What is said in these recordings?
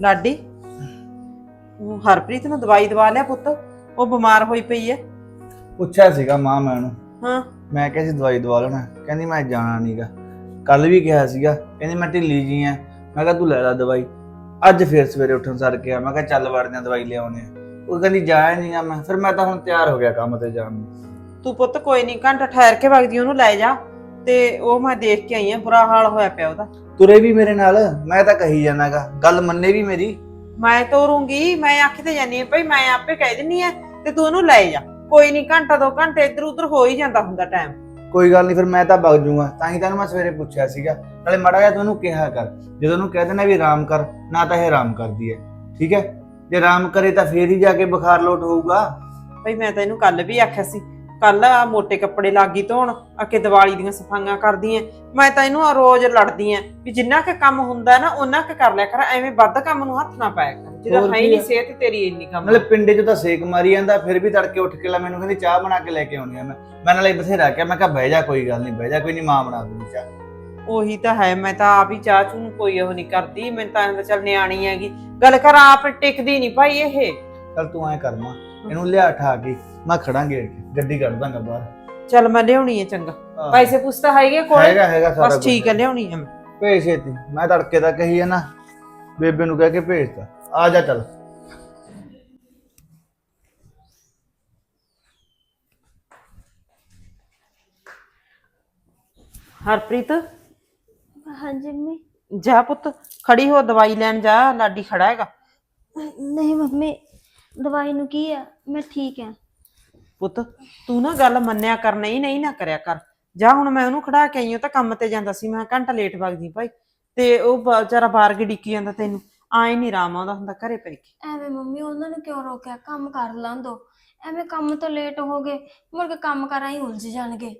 ਲਾਡੀ ਉਹ ਹਰਪ੍ਰੀਤ ਨੂੰ ਦਵਾਈ ਦਵਾ ਲਿਆ ਪੁੱਤ ਉਹ ਬਿਮਾਰ ਹੋਈ ਪਈ ਐ। ਪੁੱਛਿਆ ਸੀਗਾ ਮਾਂ ਮੈਂ ਉਹਨੂੰ। ਹਾਂ। ਮੈਂ ਕਿਹਾ ਸੀ ਦਵਾਈ ਦਵਾ ਲੈਣਾ ਕਹਿੰਦੀ ਮੈਂ ਜਾਣਾ ਨਹੀਂਗਾ ਕੱਲ ਵੀ ਕਿਹਾ ਸੀਗਾ ਕਹਿੰਦੀ ਮੈਂ ਢਿੱਲੀ ਜੀ ਆ ਮੈਂ ਕਿਹਾ ਤੂੰ ਲੈ ਲੈ ਦਵਾਈ। ਅੱਜ ਫੇਰ ਸਵੇਰੇ ਉੱਠਣ ਸਰ ਕੇ ਆ ਮੈਂ ਕਿਹਾ ਚੱਲ ਵੜਦੇ ਆ ਦਵਾਈ ਲਿਆਉਣੇ ਉਹ ਕਹਿੰਦੀ ਜਾਇਆ ਨਹੀਂ ਆ ਮੈਂ ਫਿਰ ਮੈਂ ਤਾਂ ਹੁਣ ਤਿਆਰ ਹੋ ਗਿਆ ਕੰਮ ਤੇ ਜਾਣ ਨੂੰ। ਤੂੰ ਪੁੱਤ ਕੋਈ ਨਹੀਂ ਘੰਟਾ ਠਹਿਰ ਕੇ ਵਗਦੀ ਉਹਨੂੰ ਲੈ ਜਾ। ਤੇ ਉਹ ਮੈਂ ਦੇਖ ਕੇ ਆਈ ਆ ਬੁਰਾ ਹਾਲ ਹੋਇਆ ਪਿਆ ਉਹਦਾ। ਤੁਰੇ ਵੀ ਮੇਰੇ ਨਾਲ ਮੈਂ ਤਾਂ ਕਹੀ ਜਾਣਾਗਾ ਗੱਲ ਮੰਨੇ ਵੀ ਮੇਰੀ। ਮੈਂ ਤੋਰੂੰਗੀ ਮੈਂ ਆਖੀ ਤੇ ਜਾਨੀ ਆ ਭਈ ਮੈਂ ਆਪੇ ਕਹਿ ਦਿੰਨੀ ਆ ਤੇ ਤੂੰ ਉਹਨੂੰ ਲੈ ਜਾ। ਕੋਈ ਨਹੀਂ ਘੰਟਾ ਦੋ ਘੰਟੇ ਇੱਧਰ ਉੱਧਰ ਹੋ ਹੀ ਜਾਂਦਾ ਹੁੰਦਾ ਟਾਈਮ ਕੋਈ ਗੱਲ ਨਹੀਂ ਫਿਰ ਮੈਂ ਤਾਂ ਵਗ ਜੂਗਾ ਤਾਂ ਹੀ ਤੈਨੂੰ ਮੈਂ ਸਵੇਰੇ ਪੁੱਛਿਆ ਸੀਗਾ। ਨਾਲੇ ਮੜਾ ਜਾ ਤੂੰ ਉਹਨੂੰ ਕਿਹਾ ਕਰ। ਜਦੋਂ ਉਹਨੂੰ ਕਹਿ ਦੇਣਾ ਵੀ ਆਰਾਮ ਕਰ ਨਾ ਤਾਂ ਇਹ ਆਰਾਮ ਕਰਦੀ ਹੈ। ਠੀਕ ਹੈ? ਜੇ ਆਰਾਮ ਕਰੇ ਤਾਂ ਫੇਰ ਹੀ ਜਾ ਕੇ ਬੁਖਾਰ ਲੋਟ ਹੋਊਗਾ। ਭਈ ਮੈਂ ਤੈਨੂੰ ਕੱਲ ਵੀ ਆਖਿਆ ਸੀ ਕੱਲ ਆ ਮੋٹے ਕੱਪੜੇ ਲਾਗੀ ਧੋਣ ਅਕੇ ਦੀਵਾਲੀ ਦੀਆਂ ਸਫਾਈਆਂ ਕਰਦੀ ਐ ਮੈਂ ਤਾਂ ਇਹਨੂੰ ਆ ਰੋਜ਼ ਲੜਦੀ ਐ ਵੀ ਜਿੰਨਾ ਕੁ ਕੰਮ ਹੁੰਦਾ ਨਾ ਉਹਨਾਂ ਕੁ ਕਰ ਲਿਆ ਕਰ ਐਵੇਂ ਵੱਧ ਕੰਮ ਨੂੰ ਹੱਥ ਨਾ ਪਾਇਆ ਕਰ। ਜਿਹਦਾ ਹੋਰ ਹੈ ਹੀ ਕੀ ਨਹੀਂ ਆ? ਸਿਹਤ ਤੇਰੀ ਇੰਨੀ ਕੰਮ। ਨਾਲੇ ਪਿੰਡੇ 'ਚ ਤਾਂ ਸੇਕ ਮਾਰੀ ਜਾਂਦਾ ਫਿਰ ਵੀ ਤੜਕੇ ਉੱਠ ਕੇ ਲੈ ਮੈਨੂੰ ਕਹਿੰਦੀ ਚਾਹ ਬਣਾ ਕੇ ਲੈ ਕੇ ਆਉਣੀ ਆ ਮੈਂ। ਮੈਂ ਨਾਲੇ ਬਥੇਰਾ ਕਿਹਾ ਮੈਂ ਕਿਹਾ ਬਹਿ ਜਾ ਕੋਈ ਗੱਲ ਨਹੀਂ ਬਹਿ ਜਾ ਕੋਈ ਨਹੀਂ ਮਾਂ ਬਣਾ ਦੂਗੀ ਚਾਹ। ਉਹੀ ਤਾਂ ਹੈ ਮੈਂ ਤਾਂ ਆਪ ਹੀ ਚਾਹ ਚੂ ਨੂੰ ਕੋਈ ਉਹ ਨਹੀਂ ਕਰਦੀ ਮੈਂ ਤਾਂ ਐਂ ਤਾਂ ਚੱਲ ਨਿਆਣੀ ਹੈਗੀ। ਗੱਲ ਕਰ ਆਪ ਟਿਕਦੀ ਨਹੀਂ ਭਾਈ ਇਹ। ਚੱਲ ਤੂੰ ਐ ਕਰ ਮਾਂ ਇਹਨੂੰ ਲਿਆ ਠਾ ਕੇ। ਮੈਂ ਖੜਾ ਗੇਟ 'ਚ ਗੱਡੀ ਕੱਢ ਦਾਂਗਾ ਬਾਹਰ। ਚੱਲ ਮੈਂ ਲਿਆਉਣੀ ਹੈ ਚੰਗਾ। ਆਹ, ਪੈਸੇ ਪੁੱਛਤਾ ਹੈਗੇ ਕੋਲ? ਹੈਗਾ ਹੈਗਾ ਸਾਰਾ ਬਸ ਕੁਛ। ਠੀਕ ਹੈ ਲਿਆਉਣੀ ਹੈ ਮੈਂ। ਭੇਜ ਛੇਤੀ ਮੈਂ ਤੜਕੇ ਦਾ ਕਹੀ ਹੈ ਨਾ ਬੇਬੇ ਨੂੰ ਕਹਿ ਕੇ ਭੇਜਤਾ। ਆ ਜਾ ਚੱਲ। ਹਰਪ੍ਰੀਤ? ਹਾਂਜੀ ਮੰਮੀ। ਜਾ ਪੁੱਤ ਖੜੀ ਹੋ ਦਵਾਈ ਲੈਣ ਜਾ ਲਾਡੀ ਖੜਾ ਹੈਗਾ। ਨਹੀਂ ਮੰਮੀ ਦਵਾਈ ਨੂੰ ਕੀ ਆ? ਮੈਂ ਠੀਕ ਆ। ਪੁੱਤ ਤੂੰ ਨਾ ਗੱਲ ਮੰਨਿਆ ਕਰ ਨਹੀਂ ਨਹੀਂ ਨਾ ਕਰਿਆ ਕਰ। ਜਾ ਹੁਣ ਮੈਂ ਉਹਨੂੰ ਖੜਾ ਕੇ ਆਈ ਹਾਂ ਤਾਂ ਕੰਮ ਤੇ ਜਾਂਦਾ ਸੀ ਮੈਂ ਘੰਟਾ ਲੇਟ ਵਗਦੀ ਭਾਈ। ਤੇ ਉਹ ਵਿਚਾਰਾ ਬਾਹਰ ਕੇ ਡਿੱਕੀ ਜਾਂਦਾ ਤੈਨੂੰ ਆਏ ਨਹੀਂ ਆਰਾਮ ਆਉਂਦਾ ਹੁੰਦਾ ਘਰੇ ਪੈ ਕੇ। ਐਵੇਂ ਮੰਮੀ ਉਹਨਾਂ ਨੂੰ ਕਿਉਂ ਰੋਕਿਆ? ਕੰਮ ਕਰ ਲਾਂ ਦੋ। ਐਵੇਂ ਕੰਮ ਤੋਂ ਲੇਟ ਹੋ ਗਏ ਮੁੜ ਕੇ ਕੰਮ ਕਰਾਂ ਹੀ ਉਲਝ ਜਾਣਗੇ।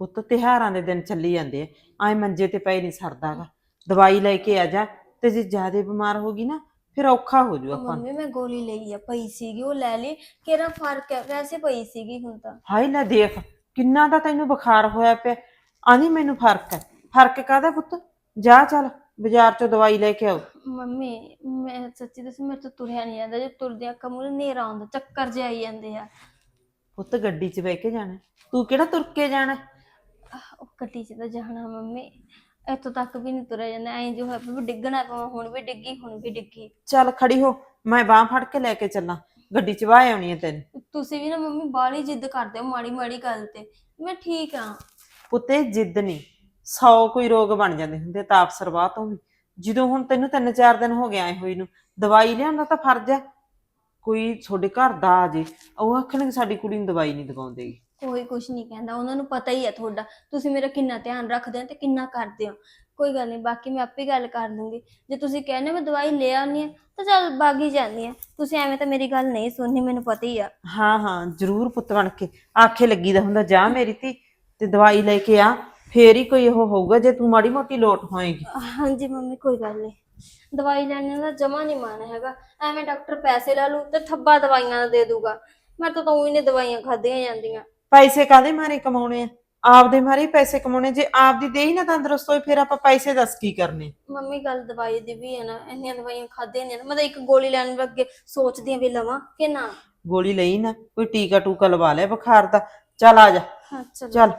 ਪੁੱਤ ਤਿਹਾਰਾਂ ਦੇ ਦਿਨ ਚੱਲੀ ਜਾਂਦੇ ਆਏ ਮੰਜੇ ਤੇ ਪਏ ਨਹੀਂ ਸਰਦਾਗਾ ਦਵਾਈ ਲੈ ਕੇ ਆ ਜਾ ਤੇ ਜੇ ਜ਼ਿਆਦਾ ਬਿਮਾਰ ਹੋ ਗਈ ਨਾ ਫਿਰ ਔਖਾ ਹੋ ਜੂ ਆਪਾਂ ਨੂੰ। ਮੰਮੀ ਮੈਂ ਗੋਲੀ ਲਈ ਆ ਪਈ ਸੀਗੀ ਉਹ ਲੈ ਲਈ। ਕਿਹੜਾ ਫ਼ਰਕ ਹੈ? ਵੈਸੇ ਪਈ ਸੀਗੀ ਹੁਣ ਤਾਂ। ਹਾਏ ਲੈ ਦੇਖ ਕਿੰਨਾ ਦਾ ਤੈਨੂੰ ਬੁਖਾਰ ਹੋਇਆ ਪਿਆ। ਆਂਦੀ ਮੈਨੂੰ ਫ਼ਰਕ ਹੈ। ਫ਼ਰਕ ਕਾਹਦਾ ਪੁੱਤ? ਜਾ ਚੱਲ ਬਾਜ਼ਾਰ ਚੋਂ ਦਵਾਈ ਲੈ ਕੇ ਆਓ। ਮੰਮੀ ਮੈਂ ਸੱਚੀ ਦੱਸਾਂ ਮੇਰੇ ਤੋਂ ਤੁਰਿਆ ਨਹੀਂ ਜਾਂਦਾ। ਜੇ ਤੁਰਦਿਆਂ ਕਮੂਰੇ ਨੇਰਾ ਆਉਂਦਾ ਚੱਕਰ ਜਿਹਾ ਆਈ ਜਾਂਦੇ ਆ। ਪੁੱਤ ਗੱਡੀ 'ਚ ਬਹਿ ਕੇ ਜਾਣਾ। ਤੂੰ ਕਿਹੜਾ ਤੁਰ ਕੇ ਜਾਣਾ? ਉਹ ਗੱਡੀ 'ਚ ਤਾਂ ਜਾਣਾ ਮੰਮੀ। ਇੱਥੋਂ ਤੱਕ ਵੀ ਨਹੀਂ ਤੁਰਿਆ ਜਾਂਦਾ ਐਂ ਜੋ ਹੋਇਆ ਵੀ ਡਿੱਗਣਾ ਪਵਾਂ ਹੁਣ ਵੀ ਡਿੱਗੀ ਹੁਣ ਵੀ ਡਿੱਗੀ। ਚੱਲ ਖੜੀ ਹੋ ਮੈਂ ਬਾਹ ਫੜ ਕੇ ਲੈ ਕੇ ਚੱਲਾਂ ਗੱਡੀ 'ਚ ਵਾਹ ਆਉਣੀ ਹੈ ਤੈਨੂੰ। ਤੁਸੀਂ ਵੀ ਨਾ ਮੰਮੀ ਬਾਹਲੀ ਜਿੱਦ ਕਰਦੇ ਹੋ ਮਾੜੀ ਮਾੜੀ ਗੱਲ ਤੇ ਮੈਂ ਠੀਕ ਆ ਪੁੱਤੇ ਜਿੱਦ ਨਹੀਂ ਸੌ ਕੋਈ ਰੋਗ ਬਣ ਜਾਂਦੇ ਹੁੰਦੇ ਤਾਪ ਸਰਵਾਹ ਤੋਂ ਵੀ। ਜਦੋਂ ਹੁਣ ਤੈਨੂੰ ਤਿੰਨ ਚਾਰ ਦਿਨ ਹੋ ਗਏ ਆਏ ਹੋਈ ਨੂੰ ਦਵਾਈ ਲਿਆਉਣਾ ਤਾਂ ਫਰਜ਼ ਹੈ। ਕੋਈ ਤੁਹਾਡੇ ਘਰ ਦਾ ਆ ਜੇ ਉਹ ਆਖਣਗੇ ਸਾਡੀ ਕੁੜੀ ਨੂੰ ਦਵਾਈ ਨਹੀਂ ਦਵਾਉਂਦੇਗੀ ਕੋਈ ਕੁਝ ਨਹੀਂ ਕਹਿੰਦਾ ਉਹਨਾਂ ਨੂੰ ਪਤਾ ਹੀ ਹੈ ਤੁਹਾਡਾ। ਤੁਸੀਂ ਮੇਰਾ ਕਿੰਨਾ ਧਿਆਨ ਰੱਖਦੇ ਹੋ ਤੇ ਕਿੰਨਾ ਕਰਦੇ ਹੋ। ਕੋਈ ਗੱਲ ਨਹੀਂ ਬਾਕੀ ਮੈਂ ਆਪੇ ਗੱਲ ਕਰ ਲੂੰਗੀ। ਜੇ ਤੁਸੀਂ ਕਹਿੰਦੇ ਮੈਂ ਦਵਾਈ ਲੈ ਆਉਣੀ ਹੈ ਤਾਂ ਚੱਲ ਬਾਗੀ ਜਾਂਦੀ ਆ ਤੁਸੀਂ ਐਵੇਂ ਤਾਂ ਮੇਰੀ ਗੱਲ ਨਹੀਂ ਸੁਣਨੀ ਮੈਨੂੰ ਪਤਾ ਹੀ ਆ। ਹਾਂ ਹਾਂ ਜ਼ਰੂਰ ਪੁੱਤ ਬਣ ਕੇ। ਆਖੇ ਲੱਗੀਦਾ ਹੁੰਦਾ ਜਾ ਮੇਰੀ ਧੀ ਤੇ ਦਵਾਈ ਲੈ ਕੇ ਆ। ਫੇਰ ਹੀ ਕੋਈ ਉਹ ਹੋਊਗਾ ਜੇ ਤੂੰ ਮਾੜੀ ਮੋਟੀ ਲੋਟ ਹੋਏਗੀ। ਹਾਂਜੀ ਮੰਮੀ ਕੋਈ ਗੱਲ ਨਹੀਂ। ਦਵਾਈ ਲੈਣ ਦਾ ਜਮਾ ਨਹੀਂ ਮਨ ਹੈਗਾ। ਐਵੇਂ ਡਾਕਟਰ ਪੈਸੇ ਲੈ ਲੂ ਤੇ ਥੱਬਾ ਦਵਾਈਆਂ ਦਾ ਦੇ ਦੂਗਾ ਮੈਂ ਤਾਂ ਉਹੀ ਨੇ ਦਵਾਈਆਂ ਖਾਧੀਆਂ ਜਾਂਦੀਆਂ। ਪੈਸੇ ਕਾਦੇ ਮਾਰੇ ਕਮਾਉਣੇ ਆ? ਆਪਦੇ ਮਾਰੇ ਹੀ ਪੈਸੇ ਕਮਾਉਣੇ ਜੇ ਆਪਦੀ ਦੇਹ ਹੀ ਨਾ ਤੰਦਰੁਸਤ ਹੋਈ ਫਿਰ ਆਪਾਂ ਪੈਸੇ ਦੱਸ ਕੀ ਕਰਨੇ? ਮੰਮੀ ਗੱਲ ਦਵਾਈ ਦੀ ਵੀ ਹੈ ਨਾ ਇੰਨੀਆਂ ਦਵਾਈਆਂ ਖਾਧੀਆਂ ਨਹੀਂ ਮੈਂ ਤਾਂ ਇੱਕ ਗੋਲੀ ਲੈਣ ਲੱਗੇ ਸੋਚਦੀ ਆਂ ਵੀ ਲਵਾਂ ਕਿ ਨਾ। ਗੋਲੀ ਲਈ ਨਾ ਕੋਈ ਟੀਕਾ ਟੂਕਾ ਲਵਾ ਲੈ ਬੁਖਾਰ ਦਾ। ਚੱਲ ਆ ਜਾ। ਹਾਂ ਚਲੋ। ਚੱਲ।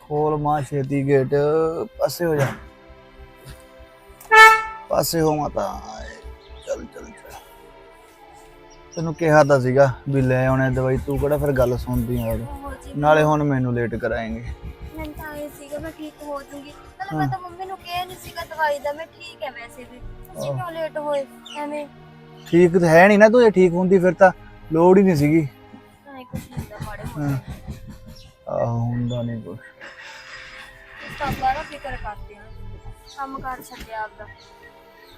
ਖੋਲ ਮਾਂ ਛੇਤੀ ਗੇਟ। ਪਾਸੇ ਹੋ ਜਾ। ਪਾਸੇ ਹੋ ਮਾਤਾ ਚੱਲ ਚੱਲ ਚੱਲ। ਤੈਨੂੰ ਕਿਹਾ ਤਾਂ ਸੀਗਾ ਵੀ ਲੈ ਆਉਣੇ ਦਵਾਈ ਤੂੰ ਕਿਹੜਾ ਫਿਰ ਗੱਲ ਸੁਣਦੀ ਆ ਜੀ। ਨਾਲੇ ਹੁਣ ਮੈਨੂੰ ਲੇਟ ਕਰਾਏਂਗੇ। ਮੈਨੂੰ ਤਾਂ ਇਹ ਸੀਗਾ ਮੈਂ ਠੀਕ ਹੋ ਜੂਗੀ। ਨਾਲੇ ਮੈਂ ਤਾਂ ਮੰਮੀ ਨੂੰ ਕਿਹਾ ਨਹੀਂ ਸੀਗਾ ਦਵਾਈ ਦਾ ਮੈਂ ਠੀਕ ਹੈ ਵੈਸੇ ਵੀ। ਤੁਸੀਂ ਕਿਉਂ ਲੇਟ ਹੋਏ? ਐਵੇਂ। ਠੀਕ ਤਾਂ ਹੈ ਨਹੀਂ ਨਾ ਤੂੰ ਜੇ ਠੀਕ ਹੁੰਦੀ ਫਿਰ ਤਾਂ ਲੋੜ ਹੀ ਨਹੀਂ ਸੀਗੀ। ਤਾਂ ਇਹ ਕੁਝ ਨਹੀਂ ਦਾ ਮਾੜੇ ਹਾਂ। ਮੋਟੇ ਆਹ ਹੁੰਦਾ ਨਹੀਂ ਕੁਛ। ਤਾਂ ਬਾਰਾ ਫਿਕਰ ਕਰਦੇ ਆ। ਕੰਮ ਕਰ ਛੱਡਿਆ ਆਪਦਾ।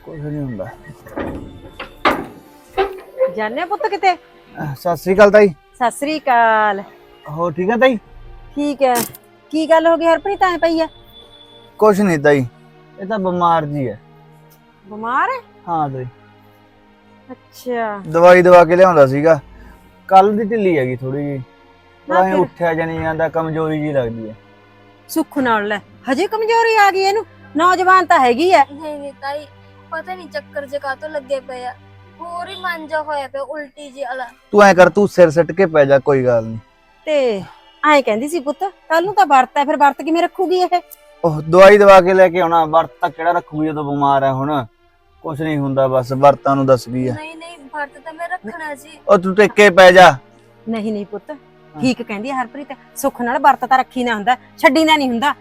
ਕੁਛ ਨਹੀਂ ਹੁੰਦਾ। ਜਾਣੇ ਪੁੱਤ ਕਿਤੇ? ਸਤਿ ਸ੍ਰੀ ਅਕਾਲ ਤਾਈ। ਸਤਿ ਸ੍ਰੀ ਅਕਾਲ। ਹੋ ਠੀਕ ਹੈ ਤਾਈ? ਠੀਕ ਹੈ। ਕੀ ਗੱਲ ਹੋ ਗਈ ਹਰਪ੍ਰੀਤ? ਐ ਪਈ ਆ? ਕੁਛ ਨਹੀਂ ਤਾਈ। ਇਹ ਤਾਂ ਬਿਮਾਰ ਜੀ ਹੈ। ਬਿਮਾਰ ਹੈ? ਹਾਂ ਤਾਈ। ਅੱਛਾ। ਦਵਾਈ ਦਵਾ ਕੇ ਲਿਆਉਂਦਾ ਸੀਗਾ। ਕੱਲ ਦੀ ਢਿੱਲੀ ਹੈਗੀ ਥੋੜੀ ਜੀ ਤਾਂ ਫਿਰ- ਉੱਠਿਆ ਜਾਣੀ ਜਾਂਦਾ ਕਮਜ਼ੋਰੀ ਜੀ ਲੱਗਦੀ ਹੈ। ਸੁੱਖ ਨਾਲ ਲੈ। ਹਜੇ ਕਮਜ਼ੋਰੀ ਆ ਗਈ ਇਹਨੂੰ? ਨੌਜਵਾਨ ਤਾਂ ਹੈਗੀ ਐ ਨਹੀਂ ਨਹੀਂ ਤਾਈ ਪਤਾ ਨਹੀਂ ਚੱਕਰ ਜੇ ਕਾਤੋਂ ਲੱਗੇ ਪਏ ਆ। ਹੋਰ ਹੀ ਮਨ ਜਾ ਹੋਇਆ ਪਿਆ ਉਲਟੀ ਜੀ ਵਾਲਾ ਤੂੰ ਐ ਕਰ ਤੂੰ ਸਿਰ ਸੱਟ ਕੇ ਪੈ ਜਾ ਕੋਈ ਗੱਲ ਨਹੀਂ ਤੇ ਐਂ ਕਹਿੰਦੀ ਸੀ ਪੁੱਤ ਕੱਲ ਨੂੰ ਤਾਂ ਵਰਤ ਐ ਫਿਰ ਵਰਤ ਕਿਵੇਂ ਰੱਖੂਗੀ ਇਹ? ਉਹ ਦਵਾਈ ਦਵਾ ਕੇ ਲੈ ਕੇ ਆਉਣਾ ਵਰਤ ਤਾਂ ਕਿਹੜਾ ਰੱਖੂਗੀ ਜਦੋਂ ਬਿਮਾਰ ਹੈ ਹੁਣ? ਕੁਝ ਨਹੀਂ ਹੁੰਦਾ ਬਸ ਵਰਤਾਂ ਨੂੰ ਦੱਸ ਗਈ ਆ। ਨਹੀਂ ਨਹੀਂ ਵਰਤ ਤਾਂ ਮੈਂ ਰੱਖਣਾ ਸੀ ਉਹ ਤੂੰ ਟਿੱਕੇ ਪੈ ਜਾ। ਨਹੀਂ ਨਹੀਂ ਪੁੱਤ ਠੀਕ ਕਹਿੰਦੀ ਐ ਹਰਪ੍ਰੀਤ ਸੁੱਖ ਨਾਲ ਵਰਤ ਤਾਂ ਰੱਖੀ ਨਾ ਹੁੰਦਾ ਛੱਡੀ ਨਾ ਨਹੀਂ ਹੁੰਦਾ।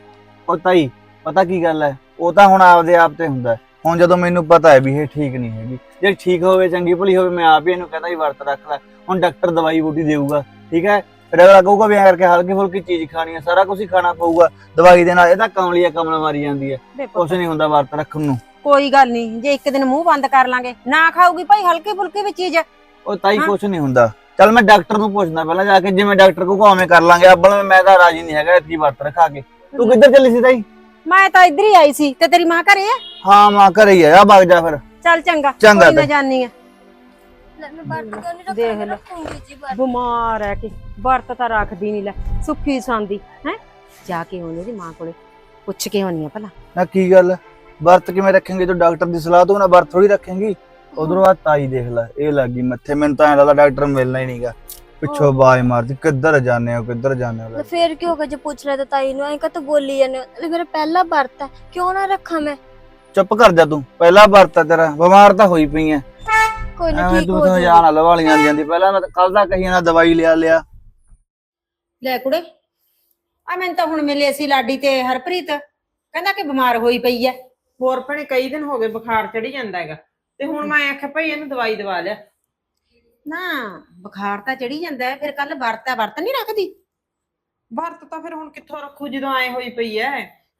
ਉਹ ਤਾਈ ਪਤਾ ਕੀ ਗੱਲ ਹੈ? ਉਹ ਤਾਂ ਹੁਣ ਆਪਦੇ ਆਪ ਤੇ ਹੁੰਦਾ। ਹੈ। ਹੁਣ ਜਦੋਂ ਮੈਨੂੰ ਪਤਾ ਹੈ ਵੀ ਇਹ ਠੀਕ ਨਹੀਂ ਹੈਗੀ ਜੇ ਠੀਕ ਹੋਵੇ ਚੰਗੀ ਭਲੀ ਹੋਵੇ ਮੈਂ ਆਪ ਹੀ ਇਹਨੂੰ ਕਹਿੰਦਾ ਵੀ ਵਰਤ ਰੱਖ ਲੈ। ਹੁਣ ਡਾਕਟਰ ਦਵਾਈ ਬੂਟੀ ਦੇਊਗਾ ਠੀਕ ਹੈ? ਅਗਲਾ ਕਹੂਗਾ ਵੀ ਐਂ ਕਰਕੇ ਹਲਕੀ ਫੁਲਕੀ ਚੀਜ਼ ਖਾਣੀ ਹੈ ਸਾਰਾ ਕੁਝ ਹੀ ਖਾਣਾ ਪਊਗਾ। ਦਵਾਈ ਦੇ ਨਾਲ ਇਹ ਤਾਂ ਕਮਲੀ ਆ ਕਮਲ ਮਾਰੀ ਜਾਂਦੀ ਹੈ। ਕੁਝ ਨਹੀਂ ਹੁੰਦਾ ਵਰਤ ਰੱਖਣ ਨੂੰ। ਕੋਈ ਗੱਲ ਨਹੀਂ ਜੇ ਇੱਕ ਦਿਨ ਮੂੰਹ ਬੰਦ ਕਰ ਲਾਂਗੇ ਨਾ ਖਾਊਗੀ ਭਾਈ ਹਲਕੀ ਫੁਲਕੀ ਵੀ ਚੀਜ਼। ਉਹ ਤਾਈ ਹਾਂ। ਕੁਝ ਨਹੀਂ ਹੁੰਦਾ। ਚੱਲ ਮੈਂ ਡਾਕਟਰ ਨੂੰ ਪੁੱਛਦਾ ਪਹਿਲਾਂ ਜਾ ਕੇ ਜਿਵੇਂ ਡਾਕਟਰ ਕਹੂਗਾ ਉਵੇਂ ਕਰ ਲਾਂਗੇ। ਅੱਬਲ ਮੈਂ ਤਾਂ ਰਾਜੀ ਨਹੀਂ ਹੈਗਾ ਇੱਥੇ ਵਰਤ ਰਖਾ ਕੇ। ਤੂੰ ਕਿੱਧਰ ਚੱਲੀ ਸੀ ਤਾਈ? ਮੈਂ ਤਾਂ ਇੱਧਰ ਹੀ ਆਈ ਸੀ ਤੇ ਤੇਰੀ ਮਾਂ ਘਰੇ ਆ? ਹਾਂ ਮਾਂ ਘਰੇ ਹੀ ਆ। ਆ ਵਗ ਜਾ ਫਿਰ। ਚੱਲ ਚੰਗਾ ਚੰਗਾ ਕੋਈ ਨਾ ਤੇ। ਜਾਨੀ ਆ। ਲੈ ਮੈਂ ਵਰਤ ਕਿਉਂ ਨਹੀਂ ਦੇਖ ਲੈ। ਰੱਖੂੰਗੀ ਜੀ ਵਰਤ। ਬਿਮਾਰ ਹੈ ਕਿ ਵਰਤ ਤਾਂ ਰੱਖਦੀ ਨਹੀਂ ਲੈ ਸੁੱਖੀ ਸੰਦੀ ਹੈ? ਜਾ ਕੇ ਉਹਨੇ ਦੀ ਮਾਂ ਕੋਲੇ ਪੁੱਛ ਕੇ ਆਉਣੀ ਆ ਭਲਾ। ਨਾ ਕੀ ਗੱਲ? ਵਰਤ ਕਿਵੇਂ ਰੱਖेंगे ਤੂੰ ਡਾਕਟਰ ਦੀ ਸਲਾਹ ਤੋਂ ਨਾ ਵਰਤ ਥੋੜੀ ਰੱਖेंगी ਉਧਰੋਂ ਆ ਤਾਈ ਦੇਖ ਲੈ ਇਹ ਲੱਗੀ ਮੱਥੇ। ਮੈਨੂੰ ਤਾਂ ਐਂ ਲੱਗਦਾ ਡਾਕਟਰ ਮਿਲਣਾ ਹੀ ਨਹੀਂਗਾ ਪਿੱਛੋਂ ਆਵਾਜ਼ ਮਾਰਦੀ ਕਿੱਧਰ ਜਾਂਦੇ ਹੋ ਕਿੱਧਰ ਜਾਂਦੇ ਲੈ। ਹੋ ਫੇਰ ਕੀ ਹੋ ਗਿਆ ਜੇ ਪੁੱਛ ਲਿਆ ਤਾਂ ਤਾਈ ਨੂੰ ਐਂ ਕਾ ਬੋਲੀ ਜਾਂਦੇ ਹੋ? ਮੇਰਾ ਪਹਿਲਾ ਵਰਤ ਹੈ ਕਿਉਂ ਨਾ ਰੱਖਾਂ ਮੈਂ? ਚੁੱਪ ਕਰ ਜਾ ਤੂੰ ਪਹਿਲਾ ਵਰਤ ਆ ਤੇਰਾ ਬਿਮਾਰ ਤਾਂ ਹੋਈ ਪਈ ਐ। ਕੋਈ ਨਾ ਐਵੇਂ ਠੀਕ ਤੂੰ ਹੋ ਤਾਂ ਵਾਲੀਆਂ ਜਾਂਦੀ ਪਹਿਲਾਂ ਮੈਂ ਕੱਲ ਦਾ ਕਹੀ ਨਾ ਦਵਾਈ ਲਿਆ ਲਿਆ। ਲੈ ਕੁੜੇ ਆ ਮੈਨੂੰ ਤਾਂ ਹੁਣ ਮਿਲੇ ਸੀ ਲਾਡੀ ਤੇ ਹਰਪ੍ਰੀਤ ਕਹਿੰਦਾ ਕਿ ਬਿਮਾਰ ਹੋਈ ਪਈ ਐ। ਹੋਰ ਭੈਣੇ ਕਈ ਦਿਨ ਹੋ ਗਏ ਬੁਖਾਰ ਚੜੀ ਜਾਂਦਾ ਹੈਗਾ। ਤੇ ਹੁਣ ਮੈਂ ਆਖਿਆ ਭਈ ਇਹਨੂੰ ਦਵਾਈ ਦਵਾ ਲਿਆ। ਨਾ ਬੁਖਾਰ ਤਾਂ ਚੜੀ ਜਾਂਦਾ ਹੈ ਫਿਰ ਕੱਲ ਵਰਤ ਵਰਤ ਨਹੀਂ ਰੱਖਦੀ? ਵਰਤ ਤਾਂ ਫਿਰ ਹੁਣ ਕਿੱਥੋਂ ਰੱਖੂ ਜਦੋਂ ਐ ਹੋਈ ਪਈ ਐ?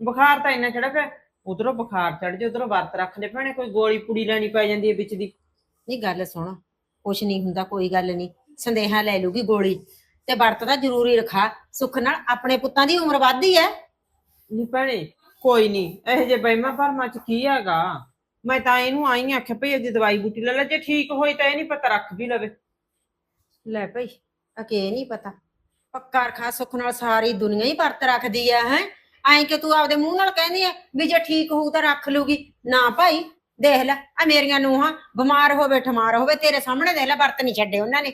ਬੁਖਾਰ ਤਾਂ ਇੰਨਾ ਚੜਾ ਪਿਆ ਉਧਰੋਂ ਬੁਖਾਰ ਚੜ ਜੇ ਉਧਰੋਂ ਵਰਤ ਰੱਖ ਲੈ ਭੈਣੇ ਕੋਈ ਗੋਲੀ ਪੁੜੀ ਲੈਣੀ ਪੈ ਜਾਂਦੀ ਹੈ ਵਿੱਚ ਦੀ। ਨਹੀਂ ਗੱਲ ਸੁਣ ਕੁਛ ਨਹੀਂ ਹੁੰਦਾ ਕੋਈ ਗੱਲ ਨਹੀਂ ਸੰਦੇਹਾ ਲੈ ਲੂਗੀ ਗੋਲੀ ਤੇ ਵਰਤ ਤਾਂ ਜ਼ਰੂਰੀ ਰਖਾ ਸੁੱਖ ਨਾਲ ਆਪਣੇ ਪੁੱਤਾਂ ਦੀ ਉਮਰ ਵੱਧਦੀ ਐ। ਨਹੀਂ ਭੈਣੇ ਕੋਈ ਨਹੀਂ ਇਹੋ ਜੇ ਬੈਮਾ ਭਰਮਾਂ ਚ ਕੀ ਹੈਗਾ? ਮੈਂ ਤਾਂ ਇਹਨੂੰ ਆਈ ਆਂ ਆਖਿਆ ਭਈ ਉਹਦੀ ਦਵਾਈ ਬੂਟੀ ਲੈ ਲੈ ਜੇ ਠੀਕ ਹੋਈ ਤਾਂ ਇਹ ਨਹੀਂ ਪਤਾ ਰੱਖ ਵੀ ਲਵੇ। ਲੈ ਭਾਈ ਅਕੇ ਨਹੀਂ ਪਤਾ। ਪੱਕਾ ਰਖਾ ਸੁੱਖ ਨਾਲ ਸਾਰੀ ਦੁਨੀਆ ਹੀ ਵਰਤ ਰੱਖਦੀ ਐ ਹੈ? ਐਂ ਕਿ ਤੂੰ ਆਪਦੇ ਮੂੰਹ ਨਾਲ ਕਹਿੰਦੀ ਐ ਵੀ ਜੇ ਠੀਕ ਹੋਊ ਤਾਂ ਰੱਖ ਲੂਗੀ ਨਾ ਭਾਈ ਦੇਖ ਲੈ ਆ ਮੇਰੀਆਂ ਨੂੰਹਾਂ ਬਿਮਾਰ ਹੋਵੇ ਠਮਾਰ ਹੋਵੇ ਤੇਰੇ ਸਾਹਮਣੇ ਦੇਖ ਲੈ ਵਰਤ ਨਹੀਂ ਛੱਡੇ ਉਹਨਾਂ ਨੇ।